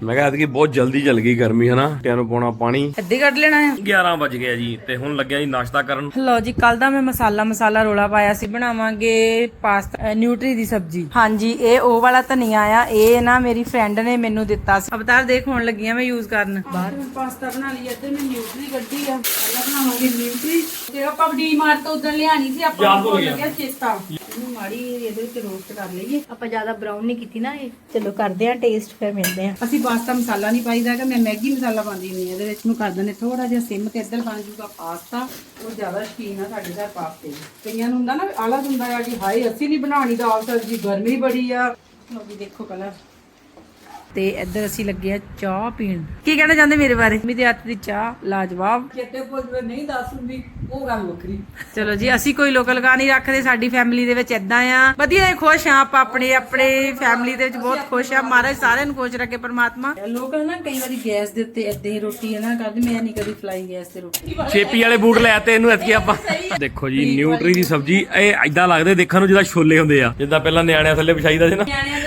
ਮੈਂ ਕਿਹਾ ਐਤਕੀ ਬਹੁਤ ਜਲਦੀ ਚੱਲ ਗਈ ਗਰਮੀ ਹਨਾ? ਟਿਆਂ ਨੂੰ ਪਾਉਣਾ ਪਾਣੀ। ਅੱਧੀ ਕੱਢ ਲੈਣਾ ਆ। 11 ਵਜ ਗਏ ਜੀ ਤੇ ਹੁਣ ਲੱਗਿਆ ਜੀ ਨਾਸ਼ਤਾ ਕਰਨ। ਲੋ ਜੀ ਕੱਲ ਦਾ ਮੈਂ ਮਸਾਲਾ ਮਸਾਲਾ ਰੋਲਾ ਪਾਇਆ ਸੀ ਬਣਾਵਾਂਗੇ ਪਾਸਤਾ ਨਿਊਟਰੀ ਦੀ ਸਬਜ਼ੀ। ਹਾਂਜੀ ਇਹ ਉਹ ਵਾਲਾ ਧਨੀਆ ਆ ਇਹ ਨਾ ਮੇਰੀ ਫਰੈਂਡ ਨੇ ਮੈਨੂੰ ਦਿੱਤਾ ਸੀ। ਅਵਤਾਰ ਦੇਖ ਹੁਣ ਲੱਗੀਆਂ ਮੈਂ ਯੂਜ਼ ਕਰਨ। ਬਾਹਰ ਪਾਸਤਾ ਬਣਾ ਲਈ ਇੱਧਰ ਮੈਂ ਨਿਊਟਰੀ ਕੱਢੀ ਆ। ਪਹਿਲਾਂ ਬਣਾਵਾਂਗੇ ਨਿਊਟਰੀ। ਤੇ ਆਪਾਂ ਡੀ ਮਾਰਟ ਤੋਂ ਉਦੋਂ ਲਿਆਣੀ ਸੀ ਆਪਾਂ ਨੂੰ ਭੁੱਲ ਗਿਆ। ਚੇਤਾ। ਇਹਨੂੰ ਮਾੜੀ ਇਹਦੇ ਵਿੱਚ ਰੋਸਟ ਕਰ ਲਈਏ। ਆਪਾਂ ਜ਼ਿਆਦਾ ਬਰਾਊਨ ਨਹੀਂ ਕੀਤੀ ਨਾ ਇਹ। ਚਲੋ ਕਰਦੇ ਆ ਟੇਸਟ ਫਿਰ ਮਿਲਦੇ ਆ ਅਸੀਂ ਪਾਸਤਾ ਮਸਾਲਾ ਨਹੀਂ ਪਾਈਦਾ ਹੈਗਾ, ਮੈਂ ਮੈਗੀ ਮਸਾਲਾ ਪਾਉਂਦੀ ਨਹੀਂ ਇਹਦੇ ਵਿੱਚ। ਨੂੰ ਕਰ ਦਿੰਦੇ ਥੋੜਾ ਜਿਹਾ ਸਿਮ ਤੇ ਇੱਧਰ ਬਣ ਜੂਗਾ ਪਾਸਤਾ, ਉਹ ਜ਼ਿਆਦਾ ਸ਼ਕੀਨ ਆ ਸਾਡੇ ਘਰ ਪਾਸਤੇ। ਕਈਆਂ ਨੂੰ ਹੁੰਦਾ ਨਾ ਆਲਾ ਆਲਸ ਹੁੰਦਾ ਆ ਕਿ ਹਾਏ, ਅਸੀਂ ਨਹੀਂ ਬਣਾਉਣੀ ਦਾਲ ਸਬਜ਼ੀ, ਗਰਮੀ ਬੜੀ ਆ। ਲਓ ਦੇਖੋ ਕਲਰ। ਤੇ ਇੱਧਰ ਅਸੀਂ ਲੱਗੇ ਆ ਚਾਹ ਪੀਣ। ਕੀ ਕਹਿਣਾ ਚਾਹੁੰਦੇ ਮੇਰੇ ਬਾਰੇ? ਮੇਰੇ ਹੱਥ ਦੀ ਚਾਹ ਲਾਜਵਾਬ। ਕਿਤੇ ਪੁੱਛ ਨਹੀਂ ਦੱਸ ਹੁੰਦੀ ਉਹ ਗੱਲ ਵੱਖਰੀ। ਚਲੋ ਜੀ ਅਸੀਂ ਕੋਈ ਲੋਕਲ ਗਾ ਨਹੀਂ ਰੱਖਦੇ ਸਾਡੀ ਫੈਮਿਲੀ ਦੇ ਵਿੱਚ ਇਦਾਂ ਆ। ਵਧੀਆ ਹੈ, ਖੁਸ਼ ਆ ਆਪਾਂ ਆਪਣੇ ਆਪਣੇ ਫੈਮਿਲੀ ਦੇ ਵਿੱਚ ਬਹੁਤ ਖੁਸ਼ ਆ ਮਹਾਰਾਜ ਸਾਰਿਆਂ ਨੂੰ ਖੁਸ਼ ਰੱਖੇ ਪਰਮਾਤਮਾ। ਲੋਕ ਨਾ ਕਈ ਵਾਰੀ ਗੈਸ ਦੇ ਉੱਤੇ ਏਦਾਂ ਹੀ ਰੋਟੀ ਹੈ ਨਾ ਕਰਦੇ ਮੈਂ ਨਹੀਂ ਕਦੀ ਫਲਾਈ ਗੈਸ ਤੇ ਰੋਟੀ। ਛੇਪੀ ਵਾਲੇ ਬੂਟ ਲੈ ਤੇ ਇਹਨੂੰ ਐਤਕੀ ਆਪਾਂ ਦੇਖੋ ਜੀ ਨਿਊਟਰੀ ਦੀ ਸਬਜ਼ੀ ਇਹ ਐਦਾਂ ਲੱਗਦੇ ਦੇਖਣ ਨੂੰ ਜਿੱਦਾਂ ਛੋਲੇ ਹੁੰਦੇ ਆ। ਜਿੱਦਾਂ ਪਹਿਲਾਂ ਨਿਆਣਿਆਂ ਥੱਲੇ ਵਿਛਾਈਦਾ ਸੀ ਨਾ। ਨਿਆਣਿਆਂ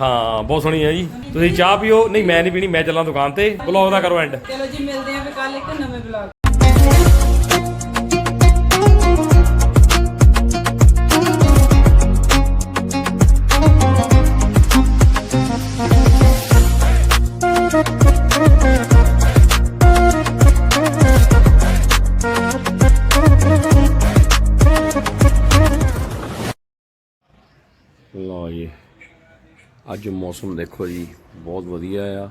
ਹਾਂ ਬਹੁਤ ਸੋਹਣੀ ਹੈ ਜੀ। ਤੁਸੀਂ ਚਾਹ ਪੀਓ। ਨਹੀਂ ਮੈਂ ਨਹੀਂ ਪੀਣੀ ਮੈਂ ਚੱਲਾਂ ਦੁਕਾਨ ਤੇ। ਬਲੌਗ ਦਾ ਕਰੋ ਐਂਡ ਚਲੋ ਜੀ ਮਿਲਦੇ ਆਂ ਫਿਰ ਕੱਲ ਇੱਕ ਨਵੇਂ ਵਲੌਗ ਅੱਜ ਮੌਸਮ ਦੇਖੋ ਜੀ ਬਹੁਤ ਵਧੀਆ ਆ।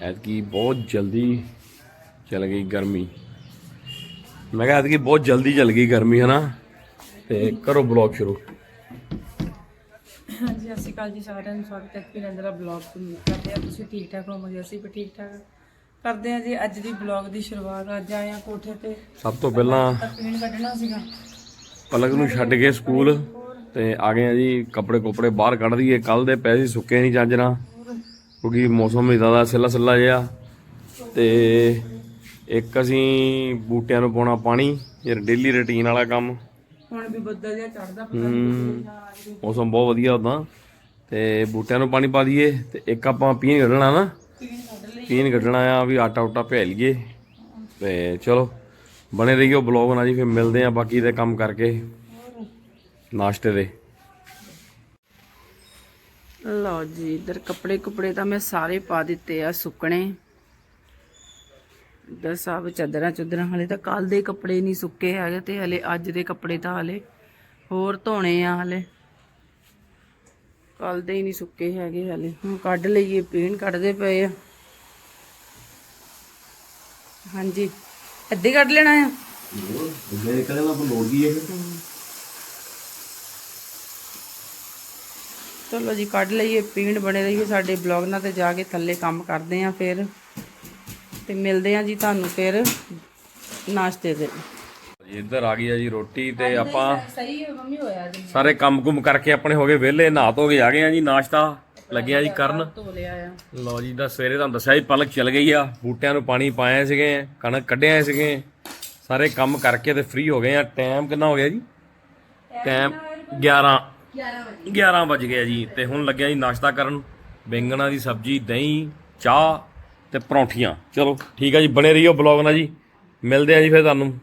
ਐਤਕੀ ਬਹੁਤ ਜਲਦੀ ਚਲ ਗਈ ਗਰਮੀ। ਮੈਂ ਕਿਹਾ ਐਤਕੀ ਬਹੁਤ ਜਲਦੀ ਚਲ ਗਈ ਗਰਮੀ ਹਨਾ? ਤੇ ਕਰੋ ਬਲੌਗ ਸ਼ੁਰੂ। ਹਾਂਜੀ ਸ਼੍ਰੀ ਅਕਾਲ ਜੀ ਸਾਰਿਆਂ ਨੂੰ। ਸਵਾਗਤ ਹੈ ਕਿ ਨੰਦਰਾ ਬਲੌਗ ਤੋਂ। ਕਰਦੇ ਆ ਤੁਸੀਂ ਠੀਕ ਠਾਕ ਹੋਵੋਗੇ ਅਸੀਂ ਵੀ ਠੀਕ ਠਾਕ। ਕਰਦੇ ਆ ਜੀ ਅੱਜ ਦੀ ਬਲੌਗ ਦੀ ਸ਼ੁਰੂਆਤ। ਅੱਜ ਆਏ ਆ ਕੋਠੇ ਤੇ। ਸਭ ਤੋਂ ਪਹਿਲਾਂ ਤਾਂ ਪੀਣ ਕੱਢਣਾ ਸੀਗਾ। ਪਲਕ ਨੂੰ ਛੱਡ ਕੇ ਸਕੂਲ। ਤੇ ਆ ਗਏ ਆ ਜੀ ਕੱਪੜੇ ਕੁਪੜੇ ਬਾਹਰ ਕੱਢ ਦਈਏ। ਕੱਲ ਦੇ ਪੈਸੇ ਸੁੱਕੇ ਨਹੀਂ ਚੱਜ ਨਾਲ ਕਿਉਂਕਿ ਮੌਸਮ ਇਦਾਂ ਦਾ ਸਿੱਲਾ ਸਿੱਲਾ ਜਿਹਾ। ਤੇ ਇੱਕ ਅਸੀਂ ਬੂਟਿਆਂ ਨੂੰ ਪਾਉਣਾ ਪਾਣੀ ਇਹ ਡੇਲੀ ਰੁਟੀਨ ਵਾਲਾ ਕੰਮ। ਹੁਣ ਵੀ ਬੱਦਲ ਜਿਹਾ ਚੜਦਾ ਹਮ, ਮੌਸਮ ਬਹੁਤ ਵਧੀਆ ਉਦਾਂ। ਤੇ ਬੂਟਿਆਂ ਨੂੰ ਪਾਣੀ ਪਾ ਦਈਏ ਤੇ ਇੱਕ ਆਪਾਂ ਪੀਣ ਕੱਢਣਾ ਨਾ। ਪੀਣ ਕੱਢਣਾ ਆ ਵੀ ਆਟਾ ਉਟਾ ਭੇ ਲਈਏ। ਤੇ ਚਲੋ ਬਣੇ ਰਹੀਓ ਬਲੌਗ ਨਾਲ ਜੀ ਫਿਰ ਮਿਲਦੇ ਆ ਬਾਕੀ ਦੇ ਕੰਮ ਕਰਕੇ। ਨਾਸ਼ਤੇ ਦੇ ਲਓ ਜੀ ਇਧਰ ਕੱਪੜੇ ਕੁਪੜੇ ਤਾਂ ਮੈਂ ਸਾਰੇ ਪਾ ਦਿੱਤੇ ਆ ਸੁੱਕਣੇ। ਇਧਰ ਸਭ ਚਾਦਰਾਂ ਚੁਦਰਾਂ ਹਲੇ ਤਾਂ ਕੱਲ ਦੇ ਕੱਪੜੇ ਨਹੀਂ ਸੁੱਕੇ ਹੈਗੇ ਤੇ ਹਲੇ ਅੱਜ ਦੇ ਕੱਪੜੇ ਤਾਂ ਹਲੇ ਹੋਰ ਧੋਣੇ ਆ ਹਲੇ। ਕੱਲ ਦੇ ਹੀ ਨਹੀਂ ਸੁੱਕੇ ਹੈਗੇ ਹਲੇ। ਹੁਣ ਕੱਢ ਲਈਏ ਪੀਣ ਕੱਢਦੇ ਪਏ ਆ। ਹਾਂਜੀ ਅੱਧੇ ਕੱਢ ਲੈਣਾ ਆ? ਮੇਰੇ ਕਦੇ ਨਾ ਲੋੜ ਦੀ ਹੈ। ਚਲੋ ਜੀ ਕੱਢ ਲਈਏ ਪੀਣ ਬਣੇ ਰਹੀਏ ਸਾਡੇ ਬਲੌਗ ਨਾਲ ਤੇ ਜਾ ਕੇ ਥੱਲੇ ਕੰਮ ਕਰਦੇ ਆ ਫਿਰ। ਤੇ ਮਿਲਦੇ ਆ ਜੀ ਤੁਹਾਨੂੰ ਫਿਰ ਨਾਸ਼ਤੇ ਦੇ ਇੱਧਰ ਆ ਗਈ ਆ ਜੀ ਰੋਟੀ ਤੇ ਆਪਾਂ ਸਹੀ ਮੰਮੀ ਹੋਇਆ ਜੀ ਸਾਰੇ ਕੰਮ ਕੁਮ ਕਰਕੇ ਆਪਣੇ ਹੋ ਗਏ ਵਿਹਲੇ ਨਹਾ ਧੋ ਕੇ ਆ ਗਏ ਆ ਜੀ ਨਾਸ਼ਤਾ ਲੱਗੇ ਆ ਜੀ ਕਰਨ। ਧੋ ਲਿਆ ਆ। ਲਓ ਜੀ ਦਾ ਸਵੇਰੇ ਤੁਹਾਨੂੰ ਦੱਸਿਆ ਜੀ ਪਲਕ ਚਲ ਗਈ ਆ ਬੂਟਿਆਂ ਨੂੰ ਪਾਣੀ ਪਾਇਆ ਸੀਗੇ ਕਣਕ ਕੱਢਿਆ ਸੀਗੇ। ਸਾਰੇ ਕੰਮ ਕਰਕੇ ਤੇ ਫ੍ਰੀ ਹੋ ਗਏ ਆ। ਟਾਈਮ ਕਿੰਨਾ ਹੋ ਗਿਆ ਜੀ? ਟਾਈਮ 11 11 ਵਜ। ਗਏ ਆ ਜੀ ਤੇ ਹੁਣ ਲੱਗਿਆ ਜੀ ਨਾਸ਼ਤਾ ਕਰਨ। ਬੈਂਗਣਾ ਦੀ ਸਬਜ਼ੀ ਦਹੀਂ ਚਾਹ ਤੇ ਪਰੌਂਠੀਆਂ। ਚਲੋ ਠੀਕ ਆ ਜੀ ਬਣੇ ਰਹੀਓ ਬਲੌਗ ਨਾਲ ਜੀ। ਮਿਲਦੇ ਆ ਜੀ ਫਿਰ ਤੁਹਾਨੂੰ।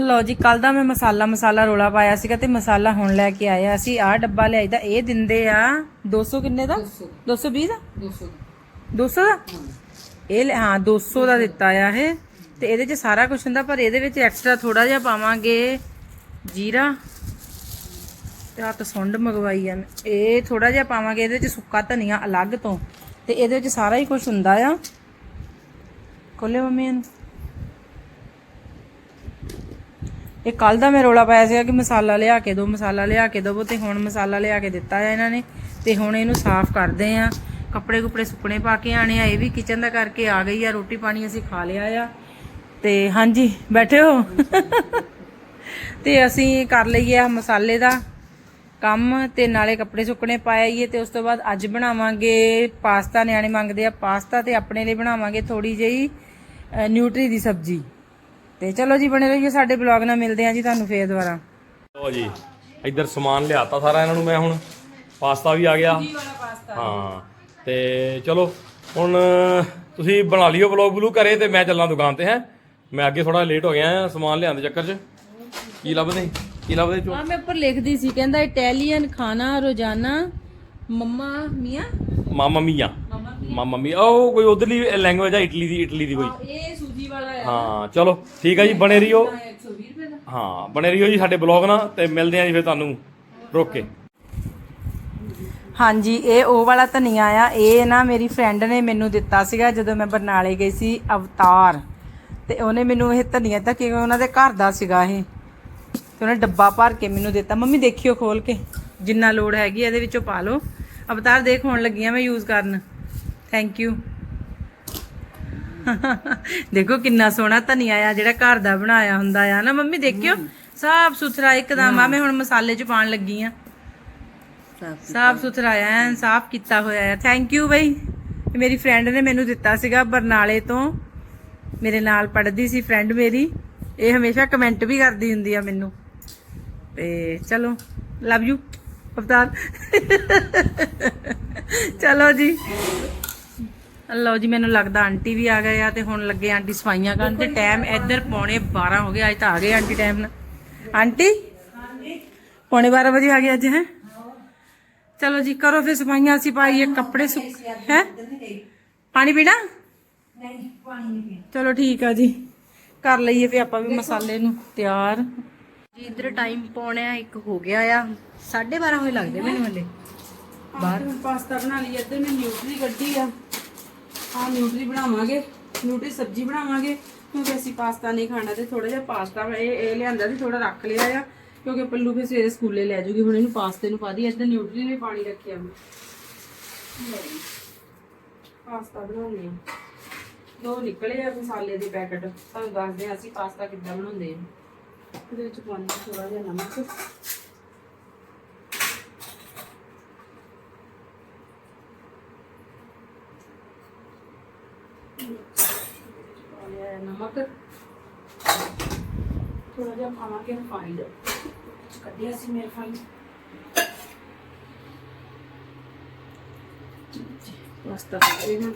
ਲਓ ਜੀ ਕੱਲ ਦਾ ਮੈਂ ਮਸਾਲਾ ਮਸਾਲਾ ਰੋਲਾ ਪਾਇਆ ਸੀਗਾ ਤੇ ਮਸਾਲਾ ਹੁਣ ਲੈ ਕੇ ਆਇਆ। ਅਸੀਂ ਆਹ ਡੱਬਾ ਲਿਆਈਦਾ ਇਹ ਦਿੰਦੇ ਆ 200 ਕਿੰਨੇ ਦਾ? 220 ਦਾ 200 200 ਦਾ? ਇਹ ਲੈ- ਹਾਂ 200 ਦਾ ਦਿੱਤਾ ਆ ਇਹ। ਤੇ ਇਹਦੇ 'ਚ ਸਾਰਾ ਕੁਝ ਹੁੰਦਾ ਪਰ ਇਹਦੇ ਵਿੱਚ ਐਕਸਟਰਾ ਥੋੜਾ ਜਿਹਾ ਪਾਵਾਂਗੇ ਜੀਰਾ। ਤੇ ਆਹ ਤਸੁੰਡ ਮੰਗਵਾਈ ਆ। ਇਹ ਥੋੜਾ ਜਿਹਾ ਪਾਵਾਂਗੇ, ਇਹਦੇ ਵਿੱਚ ਸੁੱਕਾ ਧਨੀਆ ਅਲੱਗ ਤੋਂ। ਤੇ ਇਹਦੇ ਵਿੱਚ ਸਾਰਾ ਹੀ ਕੁਝ ਹੁੰਦਾ ਆ। ਖੋਲੇ ਮੰਮੀ ਇਹਨੂੰ। ਇਹ ਕੱਲ ਦਾ ਮੈਂ ਰੋਲਾ ਪਾਇਆ ਸੀਗਾ ਕਿ ਮਸਾਲਾ ਲਿਆ ਕੇ ਦਿਓ, ਮਸਾਲਾ ਲਿਆ ਕੇ ਦਿਓ। ਤੇ ਹੁਣ ਮਸਾਲਾ ਲਿਆ ਕੇ ਦਿੱਤਾ ਆ ਇਹਨਾਂ ਨੇ। ਤੇ ਹੁਣ ਇਹਨੂੰ ਸਾਫ਼ ਕਰਦੇ ਆ। ਕੱਪੜੇ ਕੁਪੜੇ ਸੁੱਕਣੇ ਪਾ ਕੇ ਆਣੇ ਆ। ਇਹ ਵੀ ਕਿਚਨ ਦਾ ਕਰਕੇ ਆ ਗਈ ਆ। ਰੋਟੀ ਪਾਣੀ ਅਸੀਂ ਖਾ ਲਿਆ ਆ। ਤੇ ਹਾਂਜੀ, ਬੈਠੇ ਹੋ? ਤੇ ਅਸੀਂ ਕਰ ਲਈਏ ਆ ਮਸਾਲੇ ਦਾ। ਕੰਮ ਤੇ ਨਾਲੇ ਕੱਪੜੇ ਸੁੱਕਣੇ ਪਾਈਏ ਤੇ ਉਸ ਤੋਂ ਬਾਅਦ ਅੱਜ ਬਣਾਵਾਂਗੇ ਪਾਸਤਾ ਨਿਆਣੇ ਮੰਗਦੇ ਆ ਪਾਸਤਾ ਤੇ ਆਪਣੇ ਲਈ ਬਣਾਵਾਂਗੇ ਥੋੜੀ ਜਿਹੀ ਨਿਊਟਰੀ ਦੀ ਸਬਜ਼ੀ। ਤੇ ਚਲੋ ਜੀ ਬਣੇ ਰਹੀਏ ਸਾਡੇ ਬਲੌਗ ਨਾਲ ਮਿਲਦੇ ਆ ਜੀ ਤੁਹਾਨੂੰ ਫੇਰ ਦੁਬਾਰਾ। ਲਓ ਜੀ ਇੱਧਰ ਸਮਾਨ ਲਿਆਤਾ ਸਾਰਾ ਇਹਨਾਂ ਨੂੰ ਮੈਂ ਹੁਣ। ਪਾਸਤਾ ਵੀ ਆ ਗਿਆ। ਹਾਂ ਤੇ ਚਲੋ ਹੁਣ ਤੁਸੀਂ ਬਣਾ ਲਿਓ ਵਲੌਗ ਬਲੂ ਕਰੇ ਤੇ ਮੈਂ ਚੱਲਾਂ ਦੁਕਾਨ ਤੇ ਹੈ। ਮੈਂ ਅੱਗੇ ਥੋੜਾ ਲੇਟ ਹੋ ਗਿਆ ਸਮਾਨ ਲਿਆਉਣ ਦੇ ਚੱਕਰ 'ਚ। ਕੀ ਲੱਭਦੇ? ਕੀ ਲੱਭਦੇ ਚੋ ਆ ਮੈਂ ਉੱਪਰ ਲਿਖਦੀ ਸੀ ਕਹਿੰਦਾ ਇਟਾਲੀਅਨ ਖਾਣਾ ਰੋਜ਼ਾਨਾ ਮੰਮਾ ਮੀਆਂ। ਮਾਮਾ ਮੀਆਂ। ਮਾਮਾ ਮੀਆਂ। ਉਹ ਕੋਈ ਉਧਰਲੀ ਲੈਂਗੁਏਜ ਆ ਇਟਲੀ ਦੀ ਇਟਲੀ ਦੀ ਕੋਈ। ਇਹ ਸੂਜੀ ਵਾਲਾ ਹੈ। ਹਾਂ ਚਲੋ ਠੀਕ ਆ ਜੀ ਬਣੇ ਰਹੀਓ। 120 ਰੁਪਏ ਦਾ। ਹਾਂ ਬਣੇ ਰਹੀਓ ਜੀ ਸਾਡੇ ਬਲੌਗ ਨਾਲ ਤੇ ਮਿਲਦੇ ਆਂ ਜੀ ਫਿਰ ਤੁਹਾਨੂੰ ਰੋਕ। ਕੇ ਹਾਂਜੀ ਇਹ ਉਹ ਵਾਲਾ ਧਨੀਆ ਆ ਇਹ ਨਾ ਮੇਰੀ ਫਰੈਂਡ ਨੇ ਮੈਨੂੰ ਦਿੱਤਾ ਸੀਗਾ ਜਦੋਂ ਮੈਂ ਬਰਨਾਲੇ ਗਈ ਸੀ ਅਵਤਾਰ। ਤੇ ਉਹਨੇ ਮੈਨੂੰ ਇਹ ਧਨੀਆ ਤਾਂ ਕਿ ਉਹਨਾਂ ਦੇ ਘਰ ਦਾ ਸੀਗਾ ਇਹ। ਤੇ ਉਹਨੇ ਡੱਬਾ ਭਰ ਕੇ ਮੈਨੂੰ ਦਿੱਤਾ। ਮੰਮੀ ਦੇਖਿਓ ਖੋਲ ਕੇ। ਜਿੰਨਾ ਲੋੜ ਹੈਗੀ ਇਹਦੇ ਵਿੱਚੋਂ ਪਾ ਲਓ। ਅਵਤਾਰ ਦੇਖ ਹੋਣ ਲੱਗੀਆਂ ਮੈਂ ਯੂਜ਼ ਕਰਨ। ਥੈਂਕ ਯੂ ਦੇਖੋ ਕਿੰਨਾ ਸੋਹਣਾ ਧਨੀਆ ਆ ਜਿਹੜਾ ਘਰ ਦਾ ਬਣਾਇਆ ਹੁੰਦਾ ਆ। ਨਾ ਮੰਮੀ ਦੇਖਿਓ। ਸਾਫ਼ ਸੁਥਰਾ ਇੱਕਦਮ ਆ। ਮੈਂ ਹੁਣ ਮਸਾਲੇ ਚ ਪਾਉਣ ਲੱਗੀ ਆ। ਸਾਫ਼ ਸੁਥਰਾ। ਆ ਐਨ ਸਾਫ਼ ਕੀਤਾ ਹੋਇਆ ਆ। ਥੈਂਕ ਯੂ ਬਈ। ਇਹ ਮੇਰੀ ਫਰੈਂਡ ਨੇ ਮੈਨੂੰ ਦਿੱਤਾ ਸੀਗਾ ਬਰਨਾਲੇ ਤੋਂ। ਮੇਰੇ ਨਾਲ ਪੜ੍ਹਦੀ ਸੀ ਫਰੈਂਡ ਮੇਰੀ। ਇਹ ਹਮੇਸ਼ਾ ਕਮੈਂਟ ਵੀ ਕਰਦੀ ਹੁੰਦੀ ਆ ਮੈਨੂੰ। ਤੇ ਚਲੋ ਲਵ ਯੂ ਅਵਤਾਰ। ਚਲੋ ਜੀ। ਲਓ ਜੀ ਮੈਨੂੰ ਲੱਗਦਾ ਆਂਟੀ ਵੀ ਆ ਗਏ ਆ ਤੇ ਹੁਣ ਲੱਗੇ ਆਂਟੀ ਸਫਾਈਆਂ ਕਰਨ ਤੇ ਟਾਈਮ ਇੱਧਰ ਪੌਣੇ 12 ਹੋ ਗਏ ਅੱਜ ਤਾਂ ਆ ਗਏ ਆਂਟੀ ਟਾਈਮ ਨਾਲ। ਆਂਟੀ? ਪੌਣੇ 12 ਵਜੇ ਆ ਗਏ ਅੱਜ ਹੈ? ਚਲੋ ਜੀ ਕਰੋ ਫਿਰ ਸਫਾਈਆਂ ਅਸੀਂ ਪਾਈਏ ਕੱਪੜੇ ਸੁੱਕ ਹੈ? ਪਾਣੀ ਪੀਣਾ? ਨਹੀਂ ਪਾਣੀ ਨਹੀਂ ਚਲੋ ਠੀਕ ਆ ਜੀ। ਕਰ ਲਈਏ ਫਿਰ ਆਪਾਂ ਵੀ ਮਸਾਲੇ ਨੂੰ ਤਿਆਰ। ਇਧਰ ਟਾਈਮ ਪੌਣਿਆ ਇੱਕ ਹੋ ਗਿਆ ਆ। 12:30 ਹੋਏ ਲੱਗਦੇ ਮੈਨੂੰ ਹਲੇ। ਬਾਹਰ। ਹੁਣ ਪਾਸਤਾ ਬਣਾ ਲਈ ਇੱਧਰ ਮੈਂ ਨਿਊਟਰੀ ਕੱਢੀ ਆ। ਆ ਨਿਊਟਰੀ ਬਣਾਵਾਂਗੇ। ਨਿਊਟਰੀ ਸਬਜ਼ੀ ਬਣਾਵਾਂਗੇ ਕਿਉਂਕਿ ਅਸੀਂ ਪਾਸਤਾ ਨਹੀਂ ਖਾਣਾ ਤੇ ਥੋੜਾ ਜਿਹਾ ਪਾਸਤਾ ਇਹ ਇਹ ਲਿਆਂਦਾ ਸੀ ਥੋੜਾ ਰੱਖ ਲਿਆ ਆ। ਕਿਉਂਕਿ ਪੱਲੂ ਫਿਰ ਸਵੇਰੇ ਸਕੂਲੇ ਲੈ ਜੂਗੀ ਹੁਣ ਇਹਨੂੰ ਪਾਸਤੇ ਨੂੰ ਪਾ ਦੀ ਇੱਧਰ ਨਿਊਟਰੀ ਨੇ ਪਾਣੀ ਰੱਖਿਆ ਮੈਂ। ਪਾਸਤਾ ਬਣਾਉਣੇ ਆ। ਦੋ ਨਿਕਲੇ ਆ ਮਸਾਲੇ ਦੇ ਪੈਕਟ। ਤੁਹਾਨੂੰ ਦੱਸਦੇ ਆ ਅਸੀਂ ਪਾਸਤਾ ਕਿੱਦਾਂ ਬਣਾਉਂਦੇ ਆ। ਇਹਦੇ ਵਿੱਚ ਪਾਉਂਦੇ ਥੋੜਾ ਜਿਹਾ ਨਮਕ। ਨਮਕ। ਥੋੜਾ ਜਿਹਾ ਪਾਵਾਂਗੇ ਰਿਫਾਈਂਡ। ਕੱਢਿਆ ਸੀ ਮੇਰੇ ਫਾਈਂਡ ਪਾਸਤਾ ਪਾ ਰਹੇ ਹਾਂ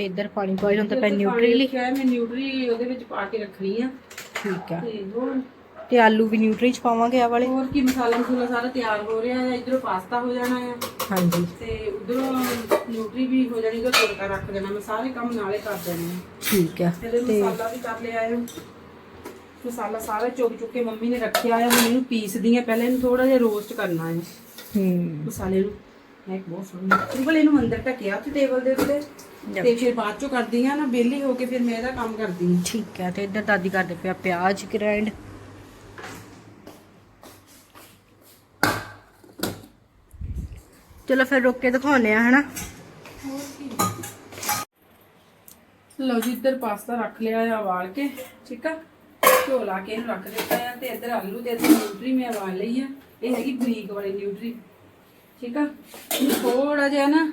ਤੇ ਇਧਰ ਪਾਣੀ ਬੋਇਲ ਹੁੰਦਾ ਪੈ ਪਾਣੀ ਨਿਊਟਰੀ ਲਈ ਹੈ, ਮੈਂ ਨਿਊਟਰੀ ਉਹਦੇ ਵਿੱਚ ਪਾ ਕੇ ਰੱਖਣੀ ਆ। ਠੀਕ ਆ। ਤੇ ਹੋਰ? ਤੇ ਆਲੂ ਵੀ ਨਿਊਟਰੀ ਚ ਪਾਵਾਂਗੇ ਆ ਵਾਲੇ। ਹੋਰ ਕੀ ਮਸਾਲਾ ਮਸੂਲਾ ਸਾਰਾ ਤਿਆਰ ਹੋ ਰਿਹਾ ਹੈ ਇਧਰੋਂ ਪਾਸਤਾ ਹੋ ਜਾਣਾ ਹੈ ਹਾਂਜੀ। ਤੇ ਉਧਰੋਂ ਨਿਊਟਰੀ ਵੀ ਹੋ ਜਾਣੀ ਤੇ ਤੜਕਾ ਰੱਖ ਦੇਣਾ ਮੈਂ ਸਾਰੇ ਕੰਮ ਨਾਲੇ ਕਰ ਦੇਣੇ ਠੀਕ ਆ। ਇਹਦੇ ਮਸਾਲਾ ਵੀ ਕਰ ਲਿਆ ਹੈ ਮਸਾਲਾ ਸਾਰਾ ਚੁੱਕ ਚੁੱਕ ਕੇ ਮੰਮੀ ਨੇ ਰੱਖਿਆ ਹੈ ਹੁਣ ਇਹਨੂੰ ਪੀਸਦੀ ਆ ਪਹਿਲਾਂ ਇਹਨੂੰ ਥੋੜਾ ਜਿਹਾ ਰੋਸਟ ਕਰਨਾ ਹੈ ਹੂੰ। ਮਸਾਲੇ ਨੂੰ। ਮੈਂ ਇੱਕ ਬਹੁਤ ਸੋਹਣੀ ਸਿੰਪਲ ਇਹਨੂੰ ਅੰਦਰ ਢੱਕਿਆ ਤੇ ਟੇਬਲ ਦੇ ਉੱਤੇ। ਤੇ ਫਿਰ ਬਾਅਦ ਚੋਂ ਕਰਦੀ ਆ ਨਾ ਬੇਲੀ ਹੋ ਕੇ ਫਿਰ ਮੈਂ ਇਹਦਾ ਕੰਮ ਕਰਦੀ ਆ ਠੀਕ ਆ ਤੇ ਇਧਰ ਦਾਦੀ ਕਰਦੇ ਪਿਆ ਪਿਆਜ਼ ਗ੍ਰਾਈਂਡ ਚਲੋ ਫਿਰ ਰੁੱਕ ਕੇ ਦਿਖਾਉਨੇ ਆ ਹਨਾ? ਲਓ ਜੀ ਇੱਧਰ ਪਾਸਤਾ ਰੱਖ ਲਿਆ ਆ ਉਬਾਲ ਕੇ ਠੀਕ ਆ? ਘਿਓ ਲਾ ਕੇ ਇਹਨੂੰ ਰੱਖ ਦਿੱਤਾ ਆ ਤੇ ਇੱਧਰ ਆਲੂ ਤੇ ਇੱਧਰ ਨਿਊਟਰੀ ਮੈਂ ਉਬਾਲ ਲਈ ਆ। ਇਹ ਹੈਗੀ ਬਰੀਕ ਵਾਲੀ ਨਿਊਟਰੀ ਠੀਕ ਆ? ਥੋੜਾ ਜਿਹਾ ਨਾ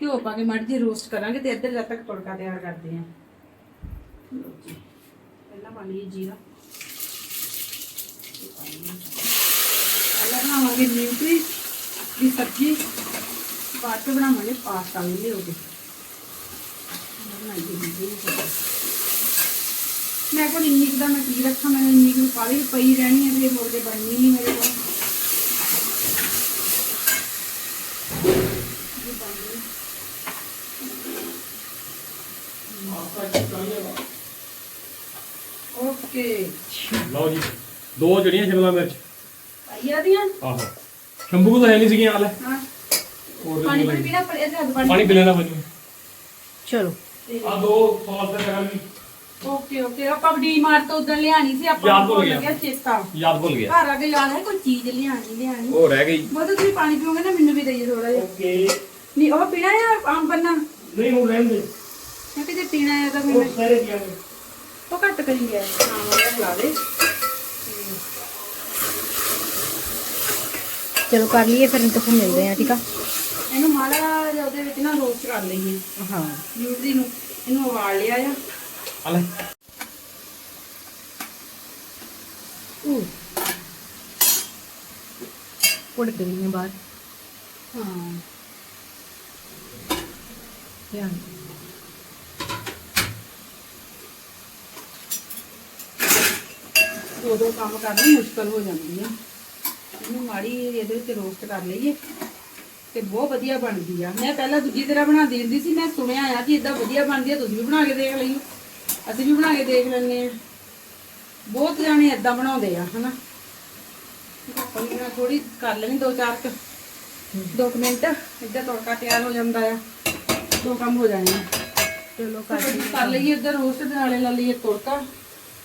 ਘਿਓ ਪਾ ਕੇ ਮੜ ਜੀ ਰੋਸਟ ਕਰਾਂਗੇ ਤੇ ਇੱਧਰ ਜਦ ਤੱਕ ਤੜਕਾ ਤਿਆਰ ਕਰਦੇ ਆ ਲਓ ਜੀ ਪਹਿਲਾਂ ਪਾ ਲਈਏ ਜੀਰਾ। ਪਹਿਲਾਂ ਬਣਾਵਾਂਗੇ ਨਿਊਟਰੀ ਦੀ ਸਬਜ਼ੀ ਬਾਅਦ ਚ ਬਣਾਵਾਂਗੇ ਪਾਸਤਾ ਵੀ ਲਿਓ ਮੈਂ ਕੋਲ ਇੰਨੀ ਕੁ ਦਾ ਮੈਂ ਕੀ ਰੱਖਾਂ ਮੈਂ ਇੰਨੀ ਕੁ ਪਾਲੀ ਪਈ ਰਹਿਣੀ ਹੈ ਤੇ ਮੁੜ ਕੇ ਬਣਨੀ ਨਹੀਂ ਮੇਰੇ ਕੋਲ। ਓਕੇ ਲਓ ਜੀ ਦੋ ਜੜੀਆਂ ਸ਼ਿਮਲਾ ਮਿਰਚ। ਪਾਈਆ ਦੀਆਂ? ਆਹੋ। ਸ਼ੰਭੂ ਕੋਲ ਤਾਂ ਹੈ ਨਹੀਂ ਸੀਗੀਆਂ ਹਾਲੇ ਹਾਂ। ਹੋਰ ਪਾਣੀ ਪਾਣੀ ਪੀਣਾ ਪਰ ਇਹਦੇ ਹੱਥ ਪਾਣੀ ਪਾਣੀ ਪੀ ਲੈਣਾ ਬਣੀ ਚਲੋ। ਆ ਦੋ ਸੌਸ ਤੇ ਕਰਾਂ ਵੀ। Okay okay. ਆਪਾਂ ਡੀ ਮਾਰ ਤੋਂ ਉਧਰ ਲਿਆਣੀ ਸੀ ਆਪਾਂ ਯਾਦ ਨੂੰ ਭੁੱਲ ਭੁੱਲ ਗਿਆ। ਗਿਆ ਚੇਤਾ। ਯਾਦ ਭੁੱਲ ਗਿਆ। ਘਰ ਆ ਕੇ ਯਾਦ ਹੈ ਕੋਈ ਚੀਜ਼ ਲਿਆਣੀ ਲਿਆਣੀ ਉਹ ਰਹਿ ਗਈ। ਬਹੁਤ ਤੁਸੀਂ ਪਾਣੀ ਪੀਓਗੇ ਨਾ ਮੈਨੂੰ ਵੀ ਦਈਏ ਥੋੜਾ ਜਿਹਾ। ਓਕੇ। ਨਹੀਂ ਉਹ ਪੀਣਾ ਹੈ ਆਮ ਬੰਨਾ? ਨਹੀਂ ਹੁਣ ਰਹਿਣ ਦੇ। ਮੈਂ ਕਿਤੇ ਪੀਣਾ ਹੈ ਤਾਂ ਫਿਰ ਮੈਂ ਸਾਰੇ ਕੀ ਆਗੇ ਉਹ ਘੱਟ ਕਰੀ ਗਿਆ ਹਾਂ ਉਹ ਲਾ ਦੇ। ਚਲੋ ਕਰ ਲਈਏ ਫਿਰ ਤੁਹਾਨੂੰ ਮਿਲਦੇ ਆ ਠੀਕ ਆ? ਇਹਨੂੰ ਮਾੜਾ ਜਿਹਾ ਉਹਦੇ ਵਿੱਚ ਨਾ ਰੋਸਟ ਕਰ ਲਈਏ। ਹਾਂ। ਨਿਊਟਰੀ ਨੂੰ। ਇਹਨੂੰ ਉਬਾਲ ਲਿਆ ਆ। ਆ ਲੈ। ਉੜਕ ਰਹੀਆਂ ਬਾਹਰ। ਹਾਂ। ਧਿਆਨ ਦੋ ਦੋ ਕੰਮ ਕਰਨੇ ਮੁਸ਼ਕਲ ਹੋ ਜਾਂਦੀ ਆ। ਇਹਨੂੰ ਮਾੜੀ ਇਹਦੇ ਵਿੱਚ ਰੋਸਟ ਕਰ ਲਈਏ ਤੇ ਬਹੁਤ ਵਧੀਆ ਬਣਦੀ ਆ। ਮੈਂ ਪਹਿਲਾਂ ਦੂਜੀ ਤਰ੍ਹਾਂ ਬਣਾ ਦਿੰਦੀ ਸੀ, ਮੈਂ ਸੁਣਿਆ ਆ ਕਿ ਇਦਾਂ ਵਧੀਆ ਬਣਦੀ ਆ, ਤੁਸੀਂ ਵੀ ਬਣਾ ਕੇ ਦੇਖ ਲਈਓ। ਅਸੀਂ ਵੀ ਬਣਾ ਕੇ ਦੇਖ ਲੈਂਦੇ ਆ। ਬਹੁਤ ਜਾਣੇ ਇਦਾਂ ਬਣਾਉਂਦੇ ਆ, ਹਨਾ। ਆਪਾਂ ਥੋੜੀ ਕਰ ਲੈਣੀ ਦੋ ਚਾਰ ਕੁ, ਦੋ ਕੁ ਮਿੰਟ ਇੱਧਰ ਤੜਕਾ ਤਿਆਰ ਹੋ ਜਾਂਦਾ ਆ। ਦੋ ਕੰਮ ਹੋ ਜਾਣੇ ਆ। ਚਲੋ, ਕਰ ਲਈਏ। ਇੱਧਰ ਰੋਸਟ ਦੇ ਨਾਲੇ ਲਾ ਲਈਏ ਤੜਕਾ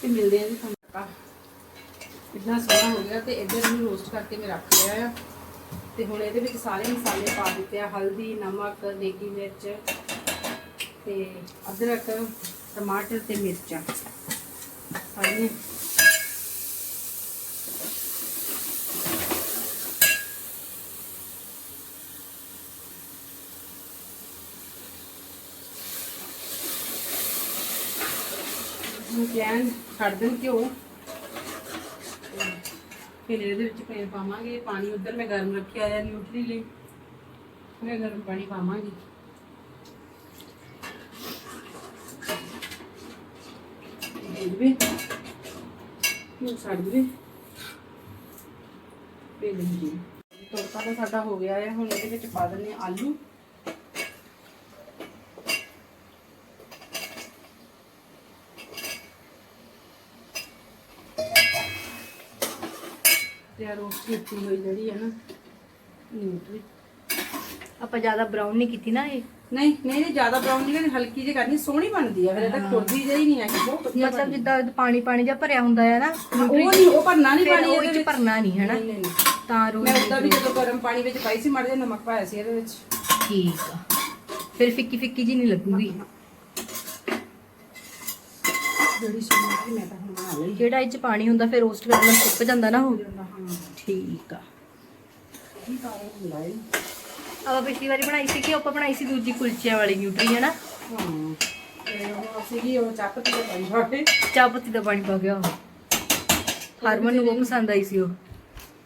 ਤੇ ਮਿਲਦੇ ਆ ਜੀ ਤੁਹਾਨੂੰ। ਕਿੰਨਾ ਸੋਹਣਾ ਹੋ ਗਿਆ ਤੇ ਇੱਧਰ ਨੂੰ ਰੋਸਟ ਕਰਕੇ ਮੈਂ ਰੱਖ ਲਿਆ ਆ। ਤੇ ਹੁਣ ਇਹਦੇ ਵਿੱਚ ਸਾਰੇ ਮਸਾਲੇ ਪਾ ਦਿੱਤੇ ਆ, ਹਲਦੀ, ਨਮਕ, ਦੇਗੀ ਮਿਰਚ ਤੇ ਅਦਰਕ, ਟਮਾਟਰ ਤੇ ਮਿਰਚਾਂ। ਸਾਰੀਆਂ ਨੂੰ ਗੈਨ ਛੱਡ ਦੇਣ ਘਿਓ। ਫਿਰ ਇਹਦੇ ਵਿੱਚ ਪੇ ਪਾਵਾਂਗੇ, ਪਾਣੀ ਉਧਰ ਮੈਂ ਗਰਮ ਰੱਖਿਆ ਆ ਨਿਊਟਰੀ ਲਈ। ਮੈਂ ਗਰਮ ਪਾਣੀ ਪਾਵਾਂਗੀ। ਇਹਦੇ ਨੂੰ ਛੱਡ ਦੇ ਪੇ ਲੈਂਦੀ ਤੜਕਾ ਤਾਂ ਸਾਡਾ ਹੋ ਗਿਆ ਹੈ ਹੁਣ ਇਹਦੇ ਵਿੱਚ ਪਾ ਦਿੰਦੇ ਹਾਂ ਆਲੂ। ਆ ਰੋਸਟ ਕੀਤੀ ਹੋਈ ਜਿਹੜੀ ਹੈ ਨਾ ਨਿਊਟਰੀ ਆਪਾਂ ਜ਼ਿਆਦਾ ਬਰਾਊਨ ਨਹੀਂ ਕੀਤੀ ਨਾ ਇਹ। ਨਹੀਂ ਨਹੀਂ ਜ਼ਿਆਦਾ ਬਰਾਊਨ ਨਹੀਂ ਕਰਨੀ ਹਲਕੀ ਜਿਹੀ ਕਰਨੀ ਸੋਹਣੀ ਬਣਦੀ ਆ ਫਿਰ ਇਹਦਾ ਖੁਰਦੀ ਜਿਹੀ ਨਹੀਂ ਹੈਗੀ ਬਹੁਤ ਵਧੀਆ ਮਤਲਬ ਜਿੱਦਾਂ ਪਾਣੀ ਪਾਣੀ ਜਿਹਾ ਭਰਿਆ ਹੁੰਦਾ ਹੈ ਨਾ ਉਹ ਨਹੀਂ ਉਹ ਭਰਨਾ ਨਹੀਂ ਪਾਣੀ ਇਹਦੇ ਵਿੱਚ ਵਿੱਚ। ਭਰਨਾ ਨਹੀਂ ਹੈ ਨਾ ਨਹੀਂ, ਨਹੀਂ, ਨਹੀਂ। ਤਾਂ ਰੋ ਮੈਂ ਉਦਾਂ ਵੀ ਜਦੋਂ ਗਰਮ ਪਾਣੀ ਵਿੱਚ ਪਾਈ ਸੀ ਮੜ ਜਾ ਨਮਕ ਪਾਇਆ ਸੀ ਇਹਦੇ ਵਿੱਚ। ਠੀਕ ਆ। ਫਿਰ ਫਿੱਕੀ ਫਿੱਕੀ ਜੀ ਨਹੀਂ ਲੱਗੂਗੀ। ਜਿਹੜੀ ਸ਼ਿਮਲਾ ਦੀ ਮੈਂ ਤਾਂ ਹੁਣ ਬਣਾ ਲਈ। ਜਿਹੜਾ ਇਹ ਚ ਪਾਣੀ ਹੁੰਦਾ ਫਿਰ ਰੋਸਟ ਕਰਨ ਨਾਲ ਸੁੱਕ ਜਾਂਦਾ ਨਾ ਉਹ? ਹਾਂ। ਠੀਕ ਆ। ਕੀ ਕਾਰਨ ਹੁੰਦਾ ਹੈ ਆਪਾਂ ਪਿਛਲੀ ਵਾਰੀ ਬਣਾਈ ਸੀ ਕਿ ਆਪਾਂ ਬਣਾਈ ਸੀ ਦੂਜੀ ਕੁਲਚਿਆਂ ਵਾਲੀ ਨਿਊਟਰੀ ਹੈ ਨਾ ਹਾਂ। ਤੇ ਉਹ ਅਸੀਂ ਕੀ ਉਹ ਚੱਕ ਤੇ ਪਾਈ ਬਾਟੇ ਚਾਹ ਪੱਤੀ ਦਾ ਪਾਣੀ ਪਾ ਗਿਆ ਹਰਮਨ ਨੂੰ ਬਹੁਤ ਪਸੰਦ ਆਈ ਸੀ ਉਹ।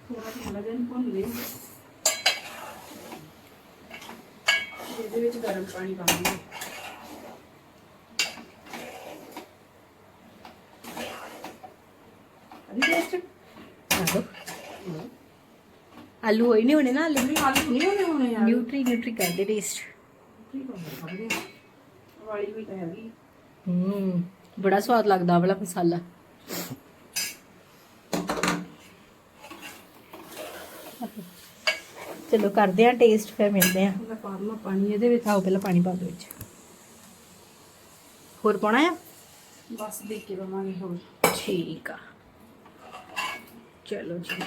ਥੋੜਾ ਥੋੜਾ ਜਿਹਾ ਭੁੰਨ ਲਈ। ਇਹਦੇ ਵਿੱਚ ਗਰਮ ਪਾਣੀ ਪਾਉਂਦੀ ਟੇਸਟ ਆਲੂ ਹੋਈ ਨਹੀਂ ਹੋਣੇ ਨਾ ਆਲੂ? ਨਹੀਂ ਆਲੂ ਨਹੀਂ ਹੋਣੇ ਹੋਣੇ ਯਾਰ। ਨਿਊਟਰੀ ਨਿਊਟਰੀ ਕਰਦੇ ਟੇਸਟ ਵਾਲੀ ਵੀ ਤਾਂ ਹੈਗੀ। ਹੂੰ ਬੜਾ ਸਵਾਦ ਲੱਗਦਾ ਵਾਲਾ ਮਸਾਲਾ। ਚਲੋ ਕਰਦੇ ਆ ਟੇਸਟ ਫਿਰ ਮਿਲਦੇ ਆ ਪਾਣੀ ਇਹਦੇ ਵਿੱਚ ਆਓ ਪਹਿਲਾਂ ਪਾਣੀ ਪਾ ਦਿਓ ਵਿੱਚ। ਹੋਰ ਪਾਉਣਾ ਆ? ਬਸ ਦੇਖ ਕੇ ਪਾਵਾਂਗੇ ਹੋਰ। ਠੀਕ ਆ। ਚਲੋ ਜੀ।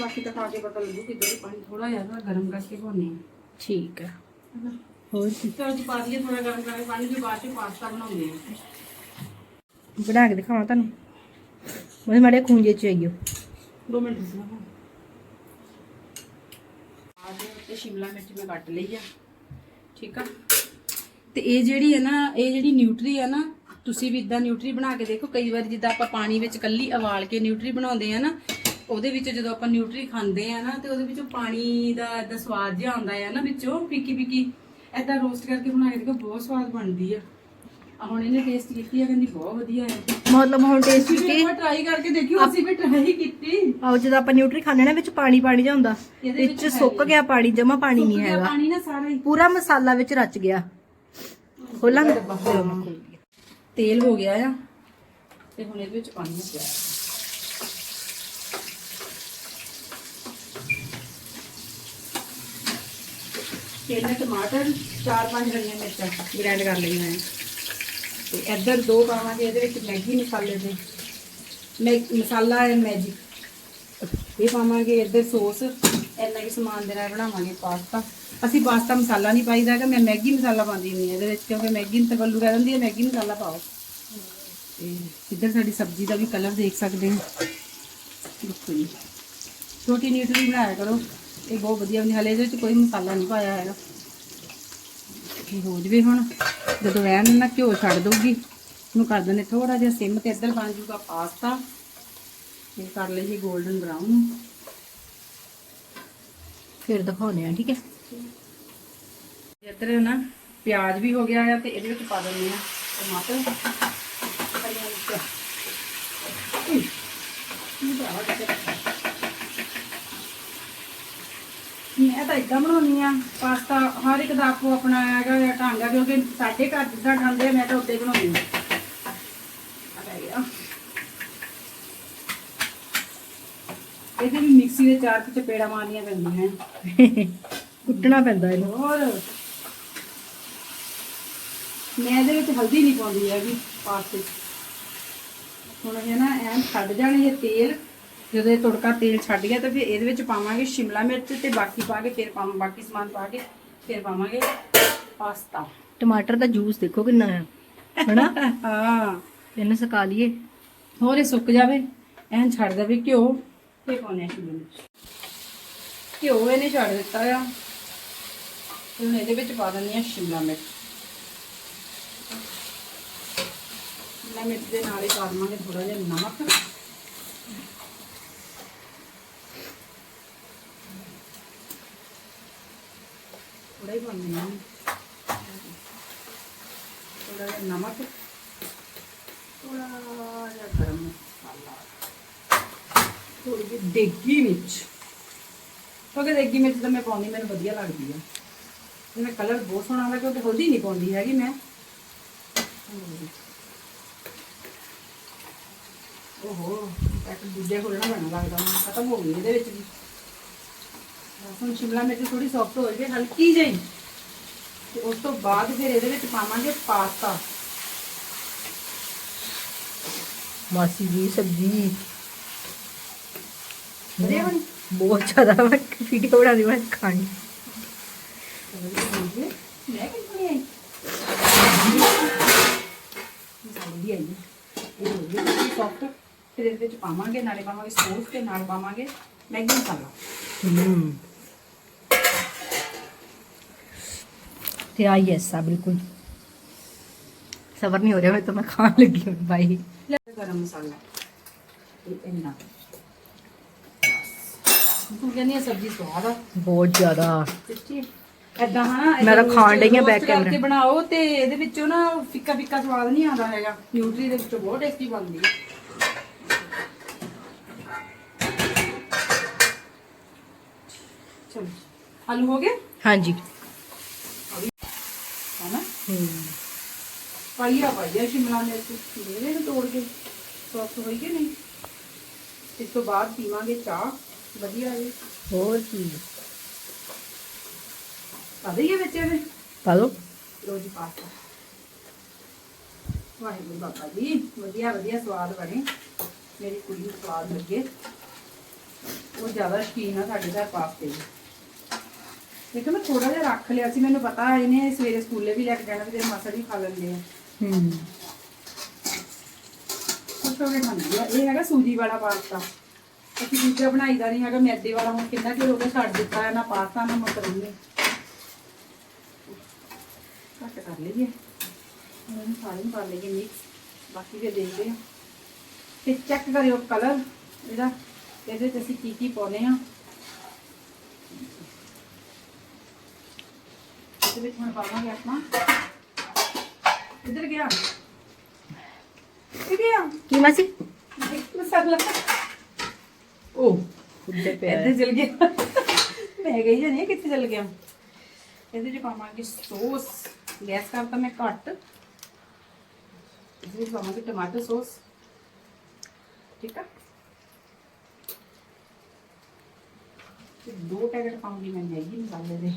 ਬਾਕੀ ਤਾਂ ਖਾ ਕੇ ਪਤਾ ਲੱਗੂ ਕਿ ਜਿਹੜੀ ਪਾਣੀ ਥੋੜਾ ਜ਼ਿਆਦਾ ਗਰਮ ਕਰਕੇ ਆ ਠੀਕ ਆ ਹੋਰ? ਚਲੋ ਜੀ ਪਾ ਦਈਏ ਥੋੜਾ ਗਰਮ ਕਰਕੇ ਪਾਣੀ ਫਿਰ ਬਾਅਦ ਚ ਪਾਸਤਾ ਬਣਾਉਂਦੇ ਆ ਬਣਾ ਕੇ ਦਿਖਾਵਾਂ ਤੁਹਾਨੂੰ? ਮੈਂ ਮਾੜੇ ਖੂੰਜੇ ਚ ਆਈਓ। ਦੋ ਮਿੰਟ ਰੁਕੋ ਆਦੇ ਸ਼ਿਮਲਾ ਮਿਰਚ ਮੈਂ ਕੱਟ ਲਈ ਆ। ਠੀਕ ਆ? ਤੇ ਇਹ ਜਿਹੜੀ ਹੈ ਨਾ, ਇਹ ਜਿਹੜੀ ਨਿਊਟਰੀ ਆ ਨਾ, ਤੁਸੀਂ ਵੀ ਇਦਾਂ ਨਿਊਟਰੀ ਬਣਾ ਕੇ ਦੇਖੋ। ਕਈ ਵਾਰ ਜਿੱਦਾਂ ਆਪਾਂ ਪਾਣੀ ਵਿੱਚ ਕੱਲੀ ਉਬਾਲ ਕੇ ਨਿਊਟਰੀ ਬਣਾਉਂਦੇ ਆ ਨਾ, ਉਹਦੇ ਵਿੱਚ ਜਦੋਂ ਆਪਾਂ ਨਿਊਟਰੀ ਖਾਂਦੇ ਆ ਨਾ, ਤੇ ਉਹਦੇ ਵਿੱਚੋਂ ਪਾਣੀ ਦਾ ਦਾ ਸਵਾਦ ਜਿਹਾ ਆਉਂਦਾ ਆ ਨਾ ਵਿੱਚੋਂ ਫਿੱਕੀ ਫਿੱਕੀ ਏਦਾਂ ਰੋਸਟ ਕਰਕੇ ਬਣਾ ਕੇ ਦੇਖੋ, ਬਹੁਤ ਸਵਾਦ ਬਣਦੀ ਆ। ਆ ਹੁਣ ਇਹਨੇ ਟੇਸਟ ਕੀਤੀ ਆ ਕਹਿੰਦੀ ਬਹੁਤ ਵਧੀਆ ਹੈ। ਮਤਲਬ ਹੁਣ ਟੇਸਟ ਤੁਸੀਂ ਕੀਤੀ? ਵੀ ਇੱਕ ਟਰਾਈ ਕਰਕੇ ਦੇਖਿਓ ਅਸੀਂ ਵੀ ਟਰਾਈ ਕੀਤੀ। ਆਓ ਜਦੋਂ ਆਪਾਂ ਨਿਊਟਰੀ ਖਾਣੇ ਨਾ ਵਿੱਚ ਪਾਣੀ ਪਾਣੀ ਜਿਹਾ ਹੁੰਦਾ ਇਹਦੇ ਵਿੱਚ ਵਿੱਚ ਸੁੱਕ ਗਿਆ ਪਾਣੀ ਜਮਾ ਪਾਣੀ ਨਹੀਂ ਸੁੱਕ ਗਿਆ ਹੈਗਾ। ਪਾਣੀ ਨਾ ਸਾਰਾ। ਹੀ ਪੂਰਾ ਮਸਾਲਾ ਵਿੱਚ ਰਚ ਗਿਆ। ਖੋਲਾਂਗੇ? ਤੇਲ ਹੋ ਗਿਆ ਆ ਤੇ ਹੁਣ ਇਹਦੇ ਵਿੱਚ ਪਾਣੀ ਪਿਆ ਤਿੰਨ ਟਮਾਟਰ ਚਾਰ ਪੰਜ ਹਰੀਆਂ ਮਿਰਚਾਂ ਗ੍ਰਾਈਂਡ ਕਰ ਲਈਆਂ ਮੈਂ ਤੇ ਇੱਧਰ ਦੋ ਪਾਵਾਂਗੇ ਇਹਦੇ ਵਿੱਚ ਮੈਗੀ ਮਸਾਲੇ ਦੇ। ਮੈਂ, ਮਸਾਲਾ ਹੈ ਮੈਜਿਕ ਇਹ ਪਾਵਾਂਗੇ ਇੱਧਰ ਸੌਸ। ਇੰਨਾ ਕਿ ਸਮਾਨ ਦੇ ਨਾਲ ਬਣਾਵਾਂਗੇ ਪਾਸਤਾ। ਅਸੀਂ ਪਾਸਤਾ ਮਸਾਲਾ ਨਹੀਂ ਪਾਈਦਾ ਹੈਗਾ, ਮੈਂ ਮੈਗੀ ਮਸਾਲਾ ਪਾਉਂਦੀ ਨਹੀਂ ਇਹਦੇ ਵਿੱਚ, ਕਿਉਂਕਿ ਮੈਗੀ ਨੂੰ ਤਵੱਲੂ ਕਹਿ ਦਿੰਦੀ ਹੈ, ਮੈਗੀ ਮਸਾਲਾ ਪਾਓ। ਤੇ ਇੱਧਰ ਸਾਡੀ ਸਬਜ਼ੀ ਦਾ ਵੀ ਕਲਰ ਦੇਖ ਸਕਦੇ ਹੋ। ਦੇਖੋ ਜੀ। ਛੋਟੀ ਨਿਊਟਰੀ ਬਣਾਇਆ ਕਰੋ। ਇਹ ਬਹੁਤ ਵਧੀਆ ਬਣੀ, ਹਲੇ ਇਹਦੇ ਵਿੱਚ ਕੋਈ ਮਸਾਲਾ ਨਹੀਂ ਪਾਇਆ ਹੈਗਾ। ਹੋ ਜਵੇ ਹੁਣ? ਜਦੋਂ ਐਨ ਨਾ ਘਿਓ ਛੱਡ ਦਊਗੀ ਇਹਨੂੰ ਕਰ ਦਿੰਦੇ ਥੋੜਾ ਜਿਹਾ ਸਿਮ ਤੇ ਇੱਧਰ ਬਣ ਜੂਗਾ ਪਾਸਤਾ। ਇਹ ਕਰ ਲਈਏ 골ਡਨ ਬਰਾਊਨ ਫਿਰ ਦਿਖਾਉਣੇ ਆ ਠੀਕ ਹੈ? ਇੱਧਰ ਨਾ ਪਿਆਜ਼ ਵੀ ਹੋ ਗਿਆ ਆ ਤੇ ਇਹਦੇ ਵਿੱਚ ਪਾ ਦਿੰਦੇ ਆ ਟਮਾਟਰ ਹਰੀਆਂ ਮਿਰਚਾਂ ਉਈ, ਇਹ ਭਰਾਵਾ ਕਿਤੇ- ਮੈਂ ਤਾਂ ਇਦਾਂ ਬਣਾਉਣੀ ਆ। ਪਾਸਤਾ ਹਰ ਇੱਕ ਦਾ ਆਪੋ ਆਪਣਾ ਹੈਗਾ ਆ ਢੰਗ ਆ ਕਿਉਂਕਿ ਸਾਡੇ ਘਰ ਜਿੱਦਾਂ ਖਾਂਦੇ ਆ ਮੈਂ ਤਾਂ ਹੀ ਬਣਾਉਣੀ ਆ। ਇਹਦੇ ਵੀ ਮਿਕਸੀ ਦੇ ਚਾਰ ਕੁ ਚਪੇੜਾ ਮਾਰਨੀਆਂ ਪੈਂਦੀਆਂ ਆ ਕੁੱਟਣਾ ਪੈਂਦਾ ਇਹਨੂੰ। ਹੋਰ। ਮੈਂ ਇਹਦੇ ਵਿੱਚ ਹਲਦੀ ਨਹੀਂ ਪਾਉਂਦੀ ਹੈਗੀ ਪਾਸਤੇ। ਹੁਣ ਇਹ ਨਾ ਐਨ ਛੱਡ ਜਾਣੇ ਇਹ ਤੇਲ। ਜਦੋਂ ਇਹ ਤੁੜਕਾ ਤੇਲ ਛੱਡ ਗਿਆ ਤਾਂ ਫਿਰ ਇਹਦੇ ਵਿੱਚ ਪਾਵਾਂਗੇ ਸ਼ਿਮਲਾ ਮਿਰਚ ਤੇ ਬਾਕੀ ਪਾ ਕੇ ਫਿਰ ਪਾਵਾਂ ਬਾਕੀ ਸਮਾਨ ਪਾ ਕੇ ਫਿਰ ਪਾਵਾਂਗੇ ਪਾਸਤਾ। ਟਮਾਟਰ ਦਾ ਜੂਸ ਦੇਖੋ ਕਿੰਨਾ ਹੈ ਹਨਾ? ਹਾਂ। ਇਹਨੂੰ ਸੁਕਾ ਲਈਏ। ਹੋਰ ਇਹ ਸੁੱਕ ਜਾਵੇ ਐਨ ਛੱਡ ਦੇਵੇ ਘਿਓ ਤੇ ਪਾਉਣੇ ਸ਼ਿਮਲਾ ਮਿਰਚ। ਘਿਓ ਇਹਨੇ ਛੱਡ ਦਿੱਤਾ ਆ। ਹੁਣ ਇਹਦੇ ਵਿੱਚ ਪਾ ਦਿੰਦੇ ਆ ਸ਼ਿਮਲਾ ਮਿਰਚ। ਸ਼ਿਮਲਾ ਮਿਰਚ ਦੇ ਨਾਲ ਹੀ ਪਾ ਦੇਵਾਂਗੇ ਥੋੜਾ ਜਿਹਾ ਨਮਕ। ਥੋੜਾ ਹੀ ਪਾਉਂਦੇ ਹਾਂ। ਥੋੜਾ ਜਿਹਾ ਨਮਕ। ਥੋੜਾ ਜਿਹਾ ਗਰਮ ਮਸਾਲਾ। ਥੋੜੀ ਜਿਹੀ ਦੇਗੀ ਮਿਰਚ। ਕਿਉਂਕਿ ਦੇਗੀ ਮਿਰਚ ਤਾਂ ਮੈਂ ਪਾਉਂਦੀ, ਮੈਨੂੰ ਵਧੀਆ ਲੱਗਦੀ ਆ। ਇਹਦਾ ਕਲਰ ਬਹੁਤ ਸੋਹਣਾ ਆਉਂਦਾ ਕਿਉਂਕਿ ਹਲਦੀ ਨਹੀਂ ਪਾਉਂਦੀ ਹੈਗੀ ਮੈਂ। ਓਹੋ, ਇੱਕ ਦੂਜੇ ਖੋਲਣਾ ਪੈਣਾ ਲੱਗਦਾ, ਖਤਮ ਹੋ ਗਈ ਇਹਦੇ ਵਿੱਚ ਵੀ। ਹੁਣ ਸ਼ਿਮਲਾ ਮਿਰਚ ਥੋੜੀ ਸੌਫਟ ਹੋ ਜਾਵੇ ਹਲਕੀ ਜਿਹੀ। ਤੇ ਉਸ ਤੋਂ ਬਾਅਦ ਫਿਰ ਇਹਦੇ ਵਿੱਚ ਪਾਵਾਂਗੇ ਪਾਸਤਾ। ਮਾਸੀ ਜੀ ਸਬਜੀ। ਵਧੀਆ ਬਣੀ? ਬਹੁਤ ਜ਼ਿਆਦਾ ਮੈਂ ਵੀਡੀਓ ਬਣਾਉਂਦੀ ਮੈਂ ਖਾਣੀ। ਮੈਂ ਕਿੱਥੋਂ ਆਈ? ਮਸਾਲੇ ਦੀ ਆਈ। ਹੈ। ਇਹ ਹੋ ਗਈ ਸੌਫਟ ਫਿਰ ਇਹਦੇ ਵਿੱਚ ਪਾਵਾਂਗੇ ਨਾਲੇ ਪਾਵਾਂਗੇ ਸੌਸ ਤੇ ਨਾਲ ਪਾਵਾਂਗੇ ਮੈਗੀ ਮਸਾਲਾ। ਹੂੰ। ਤੇ ਆ ਯੈਸ ਆ ਬਿਲਕੁਲ। ਸਬਰ ਨਹੀਂ ਹੋ ਰਿਹਾ ਮੈਂ ਤਾਂ ਮੈਂ ਖਾਣ ਲੱਗੀ ਹਾਂ ਬਾਈ। ਗਰਮ ਮਸਾਲਾ ਤੇ ਇੰਨਾ ਤੂੰ ਕਹਿੰਦੀ ਆ ਸਬਜ਼ੀ ਸਵਾਦ ਆ। ਬਹੁਤ ਜ਼ਿਆਦਾ। ਸੱਚੀ? ਐਦਾਂ ਹਨਾ ਮੈਂ ਤਾਂ ਖਾਣ ਡਈ ਆਂ back camera। ਕਰਕੇ ਬਣਾਓ ਤੇ ਇਹਦੇ ਵਿੱਚੋਂ ਨਾ ਫਿੱਕਾ ਫਿੱਕਾ ਸਵਾਦ ਨਹੀਂ ਆਉਂਦਾ ਹੈਗਾ। ਨਿਊਟਰੀ ਦੇ ਵਿੱਚੋਂ ਬਹੁਤ ਟੇਸਟੀ ਬਣਦੀ ਹੈ ਚਲੋ ਆਲੂ ਹੋ ਗਏ? ਹਾਂਜੀ। ਹੂੰ। ਪਾਈਆ ਪਾਈਆ ਸ਼ਿਮਲਾ ਮਿਰਚ। ਮੇਰੇ ਨੂੰ ਤੋੜ ਕੇ ਸੌਸ ਹੋਈ ਕਿ ਨਹੀਂ? ਇਸ ਤੋਂ ਬਾਅਦ ਪੀਵਾਂਗੇ ਚਾਹ। ਵਧੀਆ ਜੀ ਹੋਰ ਕੀ? ਪਾ ਦਈਏ ਵਿੱਚ ਇਹਦੇ? ਪਾ ਲਓ। ਲੋ ਜੀ ਪਾਸਤਾ ਵਾਹਿਗੁਰੂ ਬਾਬਾ ਜੀ ਵਧੀਆ ਵਧੀਆ ਸਵਾਦ ਬਣੇ। ਮੇਰੀ ਕੁੜੀ ਨੂੰ ਸਵਾਦ ਲੱਗੇ। ਉਹ ਜ਼ਿਆਦਾ ਸ਼ਕੀਨ ਆ ਸਾਡੇ ਘਰ ਪਾਸਤੇ ਦੀ ਲੇਕਿਨ ਮੈਂ ਥੋੜਾ ਜਿਹਾ ਰੱਖ ਲਿਆ ਸੀ ਮੈਨੂੰ ਪਤਾ ਇਹਨੇ ਸਵੇਰੇ ਸਕੂਲੇ ਵੀ ਲੈ ਕੇ ਜਾਣਾ ਤੇ ਤੇਰੇ ਮਾਸੜ ਵੀ ਖਾ ਲੈਂਦੇ ਆ। ਹੂੰ। ਖੁਸ਼ ਹੋ ਕੇ ਖਾਂਦੀ ਆ ਇਹ ਹੈਗਾ ਸੂਜੀ ਵਾਲਾ ਪਾਸਤਾ। ਅਸੀਂ ਦੂਜਾ ਬਣਾਈਦਾ ਨਹੀਂ ਹੈਗਾ ਮੈਦੇ ਵਾਲਾ ਹੁਣ ਕਿੰਨਾ ਚਿਰ ਹੋ ਗਿਆ ਛੱਡ ਦਿੱਤਾ ਹੈ ਨਾ ਪਾਸਤਾ ਨਾ ਮਕਰੋਨੀ ਘੱਟ ਕਰ ਲਈਏ। ਇਹਨੂੰ ਸਾਰੇ ਨੂੰ ਕਰ ਲਈਏ ਮਿਕਸ ਬਾਕੀ ਫਿਰ ਦੇਖਦੇ ਹਾਂ। ਤੇ ਚੈੱਕ ਕਰਿਓ ਕਲਰ ਇਹਦਾ ਇਹਦੇ ਚ ਅਸੀਂ ਕੀ ਕੀ ਪਾਉਨੇ ਆ। ਇਹਦੇ ਵਿੱਚ ਹੁਣ ਪਾਵਾਂਗੇ ਆਪਣਾ ਇੱਧਰ ਗਿਆ ਇਹ ਗਿਆ ਕੀ ਮਾਸੀ ਮਸਾਲਾ ਉਹ ਉੱਤੇ ਇੱਥੇ ਚਲ ਗਿਆ ਮੈਂ ਗਈ ਜਾਨੀ ਕਿੱਥੇ ਚਲ ਗਿਆ ਇਹਦੇ ਚ ਪਾਵਾਂਗੇ ਸੌਸ ਗੈਸ ਕਰਤਾ ਮੈਂ ਘੱਟ ਇਹਦੇ ਵਿੱਚ ਪਾਵਾਂਗੇ ਟਮਾਟਰ ਸੌਸ ਠੀਕ ਆ ਤੇ ਦੋ ਪੈਕਟ ਪਾਉਂਗੀ ਮੈਂ ਮੈਗੀ ਮਸਾਲੇ ਦੇ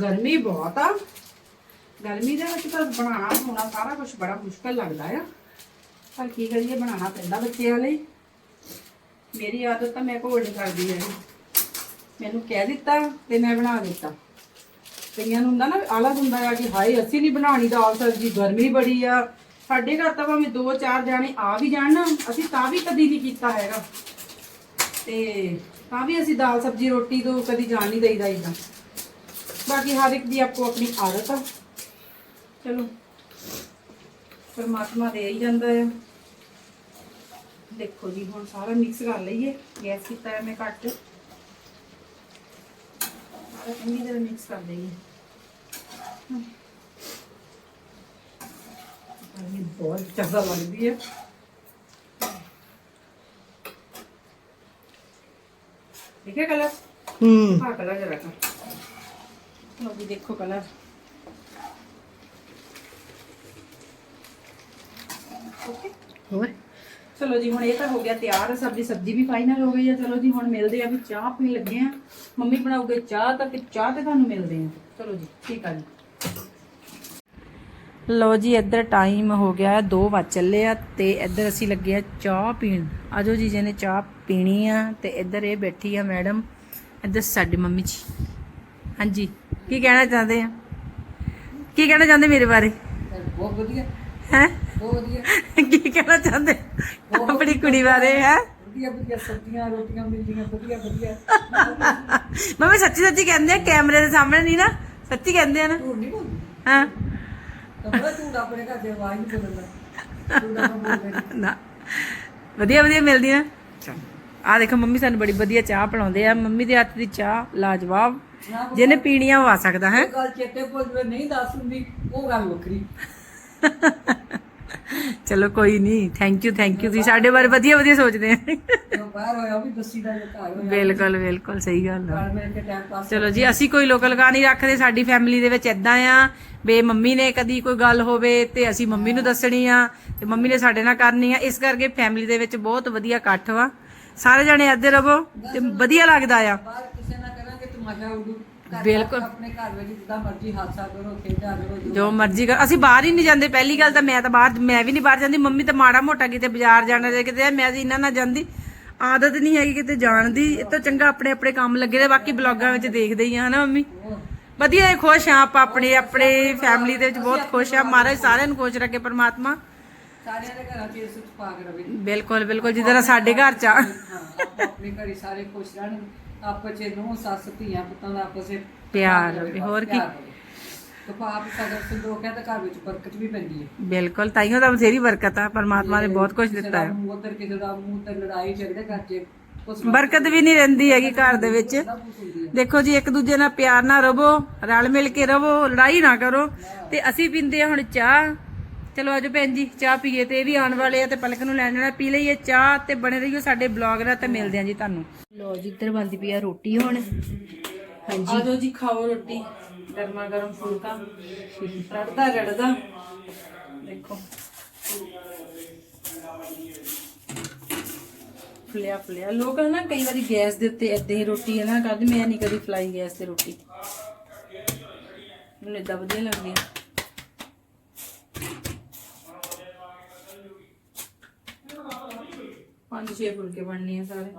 ਗਰਮੀ ਬਹੁਤ ਆ। ਗਰਮੀ ਦੇ ਵਿੱਚ ਤਾਂ ਬਣਾਉਣਾ ਹੋਣਾ ਸਾਰਾ ਕੁਝ ਬੜਾ ਮੁਸ਼ਕਲ ਲੱਗਦਾ ਆ। ਪਰ ਕੀ ਕਰੀਏ, ਬਣਾਉਣਾ ਪੈਂਦਾ ਬੱਚਿਆਂ ਲਈ। ਮੇਰੀ ਆਦਤ ਤਾਂ ਮੈਂ ਘੋਲ ਨਹੀਂ ਕਰਦੀ ਹੈ ਮੈਨੂੰ ਕਹਿ ਦਿੱਤਾ ਤੇ ਮੈਂ ਬਣਾ ਦਿੱਤਾ। ਕਈਆਂ ਨੂੰ ਹੁੰਦਾ ਨਾ, ਆਲਸ ਹੁੰਦਾ ਆ ਕਿ ਹਾਏ, ਅਸੀਂ ਨਹੀਂ ਬਣਾਣੀ ਦਾਲ ਸਬਜ਼ੀ, ਗਰਮੀ ਬੜੀ ਆ। ਸਾਡੇ ਘਰ ਤਾਂ ਭਾਵੇਂ ਦੋ ਚਾਰ ਜਾਣੇ ਆ ਵੀ ਜਾਣ ਨਾ ਅਸੀਂ ਤਾਂ ਵੀ ਕਦੀ ਨਹੀਂ ਕੀਤਾ ਹੈਗਾ। ਤੇ ਤਾਂ ਵੀ ਅਸੀਂ ਦਾਲ ਸਬਜੀ, ਰੋਟੀ ਤੋਂ ਕਦੀ ਜਾਣ ਨਹੀਂ ਦੇਈਦਾ ਇਦਾਂ ਬਾਕੀ ਹਰ ਇੱਕ ਦੀ ਆਪੋ ਆਪਣੀ ਆਦਤ ਆ ਚਲੋ ਪਰਮਾਤਮਾ ਦੇ ਹੀ ਜਾਂਦਾ ਆ ਦੇਖੋ ਜੀ ਹੁਣ ਸਾਰਾ ਮਿਕਸ ਕਰ ਲਈਏ ਗੈਸ ਕੀਤਾ ਹੈ ਮੈਂ ਘੱਟ ਸਾਰਾ ਚੰਗੀ ਤਰ੍ਹਾਂ ਮਿਕਸ ਕਰ ਦਈਏ ਇਹ ਬਹੁਤ ਜ਼ਿਆਦਾ ਲੱਗਦੀ ਹੈ ਠੀਕ ਹੈ ਕਲਰ ਹੂੰ ਹਾਂ ਲਓ ਜੀ ਦੇਖੋ ਕਲਰ। ਓਕੇ। ਹੋਰ? ਚਲੋ ਜੀ ਹੁਣ ਇਹ ਤਾਂ ਹੋ ਗਿਆ ਤਿਆਰ। ਸਬਜ਼ੀ ਸਬਜ਼ੀ ਵੀ ਫਾਈਨਲ ਹੋ ਗਈ ਆ ਚਲੋ ਜੀ ਹੁਣ ਮਿਲਦੇ ਆ ਵੀ ਚਾਹ ਪੀਣ ਲੱਗੇ ਆ ਮੰਮੀ ਬਣਾਉਗੇ ਚਾਹ ਤਾਂ ਫਿਰ ਚਾਹ ਤੇ ਤੁਹਾਨੂੰ ਮਿਲਦੇ ਆ ਚਲੋ ਜੀ ਠੀਕ ਆ ਜੀ। ਲੋ ਜੀ ਇੱਧਰ ਟਾਈਮ ਹੋ ਗਿਆ 2 ਵਜ ਚੱਲੇ ਆ ਤੇ ਇੱਧਰ ਅਸੀਂ ਲੱਗੇ ਆ ਚਾਹ ਪੀਣ। ਆਜੋ ਜੀ ਜਿਹਨੇ ਚਾਹ ਪੀਣੀ ਆ ਤੇ ਇੱਧਰ ਇਹ ਬੈਠੀ ਆ ਮੈਡਮ। ਇੱਧਰ ਸਾਡੀ ਮੰਮੀ ਜੀ। ਹਾਂਜੀ। ਕੀ ਕਹਿਣਾ ਚਾਹੁੰਦੇ ਆ? ਕੀ ਕਹਿਣਾ ਚਾਹੁੰਦੇ ਮੇਰੇ ਬਾਰੇ? ਬਹੁਤ ਵਧੀਆ। ਹੈ? ਬਹੁਤ ਵਧੀਆ। ਕੀ ਕਹਿਣਾ ਚਾਹੁੰਦੇ? ਆਪਣੀ ਕੁੜੀ ਬਾਰੇ ਹੈ? ਵਧੀਆ ਵਧੀਆ। ਸਬਜ਼ੀਆਂ ਰੋਟੀਆਂ ਮਿਲਦੀਆਂ ਵਧੀਆ ਵਧੀਆ। ਮੰਮੀ ਸੱਚੀ ਸੱਚੀ ਕਹਿੰਦੇ ਆ ਕੈਮਰੇ ਦੇ ਸਾਹਮਣੇ ਨਹੀਂ ਨਾ ਸੱਚੀ ਕਹਿੰਦੇ ਆ ਨਾ। ਝੂਠ ਨਹੀਂ ਬੋਲਦੀ? ਹਾਂ? ਤਾਂ ਬੜਾ ਝੂਠ ਆਪਣੇ ਘਰ ਦੇ ਆਵਾਜ਼ ਨਹੀਂ ਬੋਲਦਾ ਝੂਠ ਨਾ ਬੋਲਦੇ ਨਾ। ਵਧੀਆ ਵਧੀਆ ਮਿਲਦੀਆਂ। ਆ ਦੇਖੋ ਮੰਮੀ ਸਾਨੂੰ ਬੜੀ ਵਧੀਆ ਚਾਹ ਪਿਲਾਉਂਦੇ ਆ। ਮੰਮੀ ਦੇ ਹੱਥ ਦੀ ਚਾਹ ਲਾਜਵਾਬ। ਜਿਹਨੇ ਪੀਣੀ ਆ ਉਹ ਆ ਸਕਦਾ ਹੈ? ਗੱਲ ਚੇਤੇ ਭੁੱਲ ਜਵੇ ਨਹੀਂ ਦੱਸ ਹੁੰਦੀ ਉਹ ਗੱਲ ਵੱਖਰੀ। ਚਲੋ ਕੋਈ ਨਹੀਂ। ਥੈਂਕ ਯੂ ਥੈਂਕ ਯੂ ਤੁਸੀਂ ਸਾਡੇ ਬਾਰੇ ਵਧੀਆ ਵਧੀਆ ਸੋਚਦੇ ਆ। ਬਾਹਰ ਹੋਇਆ ਵੀ ਦੱਸੀ ਦਾ ਘਰ ਹੋਇਆ। ਬਿਲਕੁਲ ਬਿਲਕੁਲ ਸਹੀ ਗੱਲ ਪਾਸ ਚਲੋ ਜੀ ਅਸੀਂ ਕੋਈ ਲੋਕਲ ਗਾ ਨਹੀਂ ਰੱਖਦੇ ਸਾਡੀ ਫੈਮਿਲੀ ਦੇ ਵਿੱਚ ਇਦਾਂ ਆ। ਬੇ ਮੰਮੀ ਨੇ ਕਦੀ ਕੋਈ ਗੱਲ ਹੋਵੇ ਤੇ ਅਸੀਂ ਮੰਮੀ ਨੂੰ ਦੱਸਣੀ ਆ ਤੇ ਮੰਮੀ ਨੇ ਸਾਡੇ ਨਾਲ ਕਰਨੀ ਆ। ਇਸ ਕਰਕੇ ਫੈਮਿਲੀ ਦੇ ਵਿੱਚ ਬਹੁਤ ਵਧੀਆ ਇਕੱਠ ਵਾ। ਸਾਰੇ ਜਣੇ ਇੱਧਰ ਰਵੋ ਤੇ ਵਧੀਆ ਲੱਗਦਾ ਆ। ਬਾਹਰ ਕਿਸੇ ਨਾਲ ਕਰਾਂਗੇ ਤਮਾਸ਼ਾ ਉਡੂ। ਘਰ ਬਿਲਕੁਲ। ਆਪਣੇ ਘਰ ਵਿੱਚ ਜਿੱਦਾਂ ਮਰਜ਼ੀ ਹਾਦਸਾ ਕਰੋ ਖੇਡਾਂ ਕਰੋ ਜੋ ਮਰਜ਼ੀ ਕਰ ਅਸੀਂ ਬਾਹਰ ਹੀ ਨਹੀਂ ਜਾਂਦੇ ਪਹਿਲੀ ਗੱਲ ਤਾਂ ਮੈਂ ਤਾਂ ਬਾਹਰ ਮੈਂ ਵੀ ਨਹੀਂ ਬਾਹਰ ਜਾਂਦੀ ਮੰਮੀ ਤਾਂ ਮਾੜਾ ਮੋਟਾ ਕਿਤੇ ਬਾਜ਼ਾਰ ਜਾਣਾ ਜਾਂ ਕਿਤੇ ਮੈਂ ਜੀ ਇਹਨਾਂ ਨਾਲ ਜਾਂਦੀ। ਆਦਤ ਨਹੀਂ ਹੈਗੀ ਕਿਤੇ ਜਾਣ ਦੀ ਇਹ ਤਾਂ ਚੰਗਾ ਆਪਣੇ ਆਪਣੇ ਕੰਮ ਲੱਗੇ ਤੇ ਬਾਕੀ ਬਲੌਗਾਂ ਵਿੱਚ ਦੇਖਦੇ ਹੀ ਆ ਹਨਾ ਮੰਮੀ। ਵਧੀਆ ਖੁਸ਼ ਆ ਆਪਾਂ ਆਪਣੇ ਆਪਣੇ ਫੈਮਿਲੀ ਦੇ ਵਿੱਚ ਬਹੁਤ ਖੁਸ਼ ਆ ਮਹਾਰਾਜ ਸਾਰਿਆਂ ਨੂੰ ਖੁਸ਼ ਰੱਖੇ ਪਰਮਾਤਮਾ ਸਾਰਿਆਂ ਦੇ ਘਰਾਂ 'ਚ ਇਸ ਵਿੱਚ ਪਾਕ ਰਵੇ। ਬਿਲਕੁਲ ਬਿਲਕੁਲ ਜਿੱਦਾਂ ਸਾਡੇ ਘਰ ਚ ਆ। ਹਾਂ ਆਪੋ ਆਪਣੇ ਘਰੇ ਸਾਰੇ ਖੁਸ਼ ਰਹਿਣ ਆਪਸ 'ਚ ਨੂੰ ਸੱਸ ਧੀਆਂ ਪੁੱਤਾਂ ਦਾ ਆਪਸ 'ਚ ਪਿਆਰ ਰਵੇ, ਹੋਰ ਕੀ। ਤੇ ਆਪ ਸਗਰ ਸੰਦੋਖ ਹੈ ਤਾਂ ਘਰ ਵਿੱਚ ਬਰਕਤ ਵੀ ਪੈਂਦੀ ਹੈ। ਬਿਲਕੁਲ ਤਾਈਓ ਤਾਂ ਬਥੇਰੀ ਬਰਕਤ ਆ ਪਰਮਾਤਮਾ ਨੇ ਬਹੁਤ ਕੁਝ ਦਿੱਤਾ ਹੈ। ਮੂੰਹ ਉੱਧਰ ਕਿਸੇ ਦਾ ਮੂੰਹ ਤੇ ਲੜਾਈ ਝਗੜੇ ਘਰ 'ਚ ਉਸ ਬਰਕਤ ਵੀ ਨਹੀਂ ਰਹਿੰਦੀ ਹੈਗੀ ਘਰ ਦੇ ਵਿੱਚ। ਸਭ ਕੁਝ ਹੁੰਦੀ ਹੈ। ਦੇਖੋ ਜੀ ਇੱਕ ਦੂਜੇ ਨਾਲ ਪਿਆਰ ਨਾਲ ਰਵੋ ਰਲ ਮਿਲ ਕੇ ਰਵੋ ਲੜਾਈ ਨਾ ਕਰੋ। ਤੇ ਅਸੀਂ ਪੀਂਦੇ ਹੁਣ ਚਾਹ। ਚਲੋ ਆਜੋ ਭੈਣ ਜੀ ਚਾਹ ਪੀਏ ਤੇ ਇਹ ਵੀ ਆਉਣ ਵਾਲੇ ਆ ਤੇ ਪਲਕ ਨੂੰ ਲੈਣ ਜਾਣਾ, ਪੀ ਲਈਏ ਚਾਹ ਤੇ ਬਣੇ ਰਹੀਓ ਸਾਡੇ ਬਲੌਗ ਨਾਲ ਤੇ ਮਿਲਦੇ ਹਾਂ ਜੀ ਤੁਹਾਨੂੰ। ਲੋ ਜੀ, ਇੱਧਰ ਬਣਦੀ ਪਈ ਆ ਰੋਟੀ ਹੁਣ। ਹਾਂਜੀ। ਆਜੋ ਜੀ, ਖਾਓ ਰੋਟੀ। ਗਰਮਾ ਗਰਮ ਫੁਲਕਾ। ਰੜਦਾ ਰੜਦਾ ਦੇਖੋ। ਫੁੱਲਿਆ ਫੁੱਲਿਆ। ਲੋਕ ਨਾ ਕਈ ਵਾਰੀ ਗੈਸ ਦੇ ਉੱਤੇ ਏਦਾਂ ਹੀ ਰੋਟੀ ਹੈ ਨਾ ਕਰਦੇ ਮੈਂ ਨਹੀਂ ਕਦੀ ਫਲਾਈ ਗੈਸ ਤੇ ਰੋਟੀ। ਮੈਨੂੰ ਏਦਾਂ ਵਧੀਆ ਲੱਗਦੀ ਹੈ ਪੰਜ ਛੇ ਫੁਲਕੇ ਬਣਨੇ ਆ ਸਾਰੇ।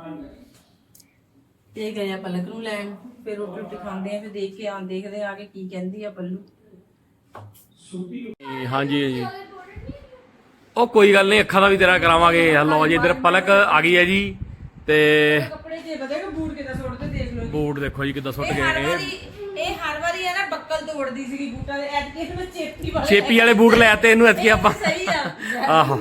ਇਹ ਗਏ ਆ ਪਲਕ ਨੂੰ ਲੈਣ। ਫਿਰ ਰੋਟੀ ਰੋਟੀ ਖਾਂਦੇ ਆ ਫਿਰ ਦੇਖ ਕੇ ਆਂ ਦੇਖਦੇ ਆ ਕੇ ਕੀ ਕਹਿੰਦੀ ਆ ਪੱਲੂ ਤੇ ਹਾਂਜੀ ਜੀ ਉਹ ਕੋਈ ਗੱਲ ਨਹੀਂ ਅੱਖਾਂ ਦਾ ਵੀ ਤੇਰਾ ਕਰਾਵਾਂਗੇ। ਲਓ ਜੀ ਇੱਧਰ ਪਲਕ ਆ ਗਈ ਹੈ ਜੀ। ਤੇ ਕੱਪੜੇ ਜੇ ਬਦੇਗਾ ਬੂਟ ਕਿਦਾਂ ਸੁੱਟਦੇ ਦੇਖ ਲਓ ਬੂਟ ਦੇਖੋ ਜੀ ਕਿੱਦਾਂ ਸੁੱਟ ਇਹ ਗਏ ਵਾਰੀ ਇਹ ਹਰ ਵਾਰੀ ਹੈ ਨਾ ਬੱਕਲ ਤੋੜਦੀ ਸੀਗੀ ਬੂਟਾਂ ਦੇ ਐਤਕੀ ਇਹਨੂੰ ਚੇਪੀ ਵਾਲੇ ਛੇਪੀ ਵਾਲੇ ਬੂਟ ਲੈ ਤੇ ਇਹਨੂੰ ਐਤਕੀ ਆਪਾਂ ਸਹੀ ਆ। ਆਹੋ।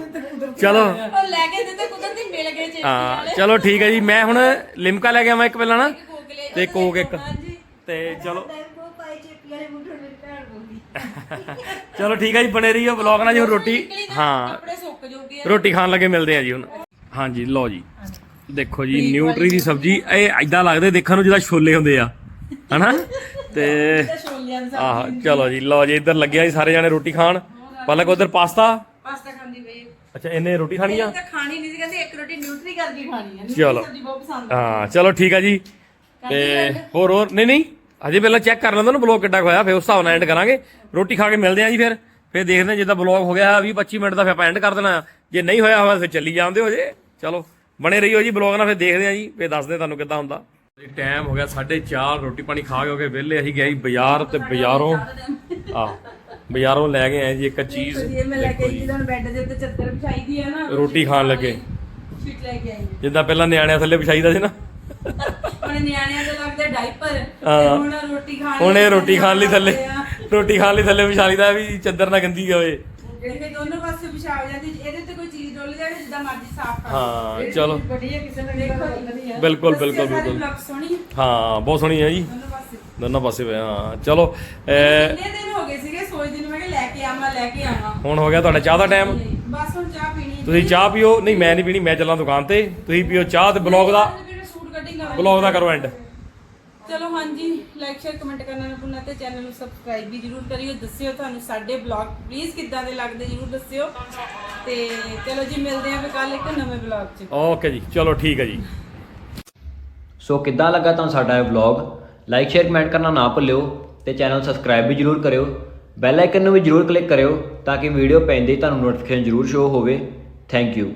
ਚਲੋ। ਉਹ ਲੈ ਕੇ ਦਿੱਤੇ ਕੁਦਰਤੀ ਮਿਲ ਗਏ ਚੇਪੀ ਹਾਂ ਵਾਲੇ। ਚਲੋ ਠੀਕ ਹੈ ਜੀ ਮੈਂ ਹੁਣ ਲਿਮਕਾ ਲੈ ਕੇ ਆਵਾਂ ਇੱਕ ਪਹਿਲਾਂ ਨਾ ਕੋਕਲੇ ਤੇ ਕੋਕ ਇੱਕ। ਹਾਂਜੀ। ਤੇ ਚਲੋ। ਚਲੋ ਠੀਕ ਹੈ ਜੀ ਬਣੇ ਰਹੀਓ ਵਲੌਗ ਨਾਲ ਜੀ ਹੁਣ ਰੋਟੀ ਹਾਂ। ਕੱਪੜੇ ਸੁੱਕ ਜੂਗੇ ਰੋਟੀ ਖਾਣ ਲੱਗੇ ਮਿਲਦੇ ਆ ਜੀ ਹੁਣ। ਹਾਂਜੀ ਲਓ ਜੀ। ਦੇਖੋ ਜੀ ਨਿਊਟਰੀ ਦੀ ਸਬਜ਼ੀ ਇਹ ਐਦਾਂ ਲੱਗਦੇ ਦੇਖਣ ਨੂੰ ਜਿੱਦਾਂ ਛੋਲੇ ਹੁੰਦੇ ਆ। ਹਨਾ? ਤੇ ਆਹ ਚਲੋ ਜੀ ਲਓ ਜੀ ਇੱਧਰ ਲੱਗਿਆ ਜੀ ਸਾਰੇ ਜਾਣੇ ਰੋਟੀ ਖਾਣ। ਪਲਕ ਉਧਰ ਪਾਸਤਾ? ਪਾਸਤਾ ਖਾਂਦੀ ਪਈ। ਅੱਛਾ ਇਹਨੇ ਰੋਟੀ ਖਾਣੀ ਆ? ਤਾਂ ਖਾਣੀ ਨਹੀਂ ਸੀ ਕਹਿੰਦੀ ਇੱਕ ਰੋਟੀ ਨਿਊਟਰੀ ਕਰਕੇ ਖਾਣੀ ਹੈ ਚਲੋ। ਸਬਜ਼ੀ ਬਹੁਤ ਪਸੰਦ ਹਾਂ ਚਲੋ ਠੀਕ ਆ ਜੀ। ਤੇ ਹੋਰ ਹੋਰ ਨਹੀਂ ਨਹੀਂ ਅਜੇ ਪਹਿਲਾਂ ਚੈੱਕ ਕਰ ਲੈਂਦਾ ਨਾ ਬਲੌਗ ਕਿੱਡਾ ਹੋਇਆ ਫਿਰ ਉਸ ਹਿਸਾਬ ਨਾਲ ਐਂਡ ਕਰਾਂਗੇ। ਰੋਟੀ ਖਾ ਕੇ ਮਿਲਦੇ ਆ ਜੀ ਫਿਰ। ਫਿਰ ਦੇਖਦੇ ਹਾਂ ਜਿੱਦਾਂ ਬਲੌਗ ਹੋ ਗਿਆ 20 25 ਮਿੰਟ ਦਾ ਫਿਰ ਆਪਾਂ ਐਂਡ ਕਰ ਦੇਣਾ। ਜੇ ਨਹੀਂ ਹੋਇਆ ਹੋਇਆ ਫਿਰ ਚੱਲੀ ਜਾਂਦੇ ਹੋ ਜੇ। ਚਲੋ ਬਣੇ ਰਹੀਓ ਜੀ ਬਲੌਗ ਨਾਲ ਫਿਰ ਦੇਖਦੇ ਆ ਜੀ ਫਿਰ ਦੱਸਦੇ ਤੁਹਾਨੂੰ ਕਿੱਦਾਂ ਹੁੰਦਾ। ਜੀ ਟਾਈਮ ਹੋ ਗਿਆ 4:30 ਰੋਟੀ ਪਾਣੀ ਖਾ ਕੇ ਹੋ ਕੇ ਵਿਹਲੇ ਅਸੀਂ ਗਏ ਬਾਜ਼ਾਰ ਤੇ ਬਾਜ਼ਾਰੋਂ। ਆ ਬਾਜ਼ਾਰੋਂ ਲੈ ਕੇ ਆਏ ਜੀ ਇੱਕ ਚੀਜ਼। ਇਹ ਮੈਂ ਲੈ ਕੇ ਆਈ ਜਦੋਂ ਬੈੱਡ ਦੇ ਉੱਤੇ ਚੱਦਰ ਵਿਛਾਈ ਦੀ ਹੈ ਨਾ। ਰੋਟੀ ਖਾਣ ਲੱਗੇ। ਸ਼ੀਟ ਲੈ ਕੇ ਆਈ। ਜਿੱਦਾਂ ਪਹਿਲਾਂ ਨਿਆਣਿਆਂ ਥੱਲੇ ਵਿਛਾਈਦਾ ਸੀ ਨਾ। ਆਪਣੇ ਨਿਆਣਿਆਂ ਦੇ ਲੱਗਦੇ ਡਾਈਪਰ। ਹੁਣ ਰੋਟੀ ਖਾਣ ਹੁਣ ਇਹ ਰੋਟੀ ਖਾਣ ਲਈ ਥੱਲੇ। ਰੋਟੀ ਖਾਣ ਲਈ ਥੱਲੇ ਵਿਛਾਲੀਦਾ ਵੀ ਚੱਦਰ ਨਾ ਗੰਦੀ ਹੋਏ ਜਿਹੜੇ ਦੋਨੋਂ ਪਾਸੇ ਵਿਛਾ ਹੋ ਜਾਂਦੀ ਇਹਦੇ ਤੇ ਕੋਈ ਚੀਜ਼ ਡੋਲ ਜਾਵੇ ਜਿੱਦਾਂ ਮਰਜ਼ੀ ਸਾਫ਼ ਕਰ ਹਾਂ ਚਲੋ। ਬੜੀ ਹੈ ਕਿਸੇ ਨੇ ਦੇਖੋ ਨਹੀਂ ਹੈ। ਬਿਲਕੁਲ ਬਿਲਕੁਲ ਬਿਲਕੁਲ। ਬਲੌਗ ਸੋਹਣੀ ਹਾਂ। ਬਹੁਤ ਸੋਹਣੀ ਹੈ ਜੀ। ਦੋਨੋਂ ਪਾਸੇ। ਦੋਨੋਂ ਪਾਸੇ ਹਾਂ ਚਲੋ ਕਿੰਨੇ ਦਿਨ ਹੋ ਗਏ ਸੀਗੇ ਸੋਚਦੀ ਨੂੰ? ਮੈਂ ਕਿ ਲੈ ਕੇ ਆਵਾਂ ਲੈ ਕੇ ਆਵਾਂ। ਹੁਣ ਹੋ ਗਿਆ ਤੁਹਾਡਾ ਚਾਹ ਦਾ ਟਾਈਮ ਬਸ ਹੁਣ ਚਾਹ ਪੀਣੀ। ਤੁਸੀਂ ਚਾਹ ਪੀਓ ਨਹੀਂ ਮੈਂ ਨਹੀਂ ਪੀਣੀ ਮੈਂ ਚੱਲਾਂ ਦੁਕਾਨ ਤੇ। ਤੁਸੀਂ ਪੀਓ ਚਾਹ ਤੇ ਬਲੌਗ ਦਾ। ਬਲੌਗ ਦਾ ਕਰੋ ਐਂਡ ਚਲੋ ਹਾਂਜੀ। ਲਾਈਕ ਸ਼ੇਅਰ ਕਮੈਂਟ ਕਰਨਾ ਨਾ ਭੁੱਲਣਾ ਤੇ ਚੈਨਲ ਨੂੰ ਸਬਸਕ੍ਰਾਈਬ ਵੀ ਜਰੂਰ ਕਰਿਓ। ਦੱਸਿਓ ਤੁਹਾਨੂੰ ਸਾਡੇ ਬਲੌਗ ਪਲੀਜ਼ ਕਿੱਦਾਂ ਦੇ ਲੱਗਦੇ ਜਰੂਰ ਦੱਸਿਓ। ਤੇ ਚਲੋ ਜੀ ਮਿਲਦੇ ਆਂ ਫਿਰ ਕੱਲ ਇੱਕ ਨਵੇਂ ਬਲੌਗ 'ਚ। ਓਕੇ ਜੀ ਚਲੋ ਠੀਕ ਹੈ ਜੀ। ਸੋ ਕਿੱਦਾਂ ਲੱਗਾ ਤੁਹਾਨੂੰ ਸਾਡਾ ਇਹ ਵਲੌਗ ਲਾਈਕ ਸ਼ੇਅਰ ਕਮੈਂਟ ਕਰਨਾ ਨਾ ਭੁੱਲਿਓ ਤੇ ਚੈਨਲ ਸਬਸਕ੍ਰਾਈਬ ਵੀ ਜਰੂਰ ਕਰਿਓ। ਬੈਲ ਆਈਕਨ ਨੂੰ ਵੀ ਜਰੂਰ ਕਲਿੱਕ ਕਰਿਓ ਤਾਂ ਕਿ ਵੀਡੀਓ ਪੈਂਦੇ ਹੀ ਤੁਹਾਨੂੰ ਨੋਟੀਫਿਕੇਸ਼ਨ ਜਰੂਰ ਸ਼ੋ ਹੋਵੇ। Thank you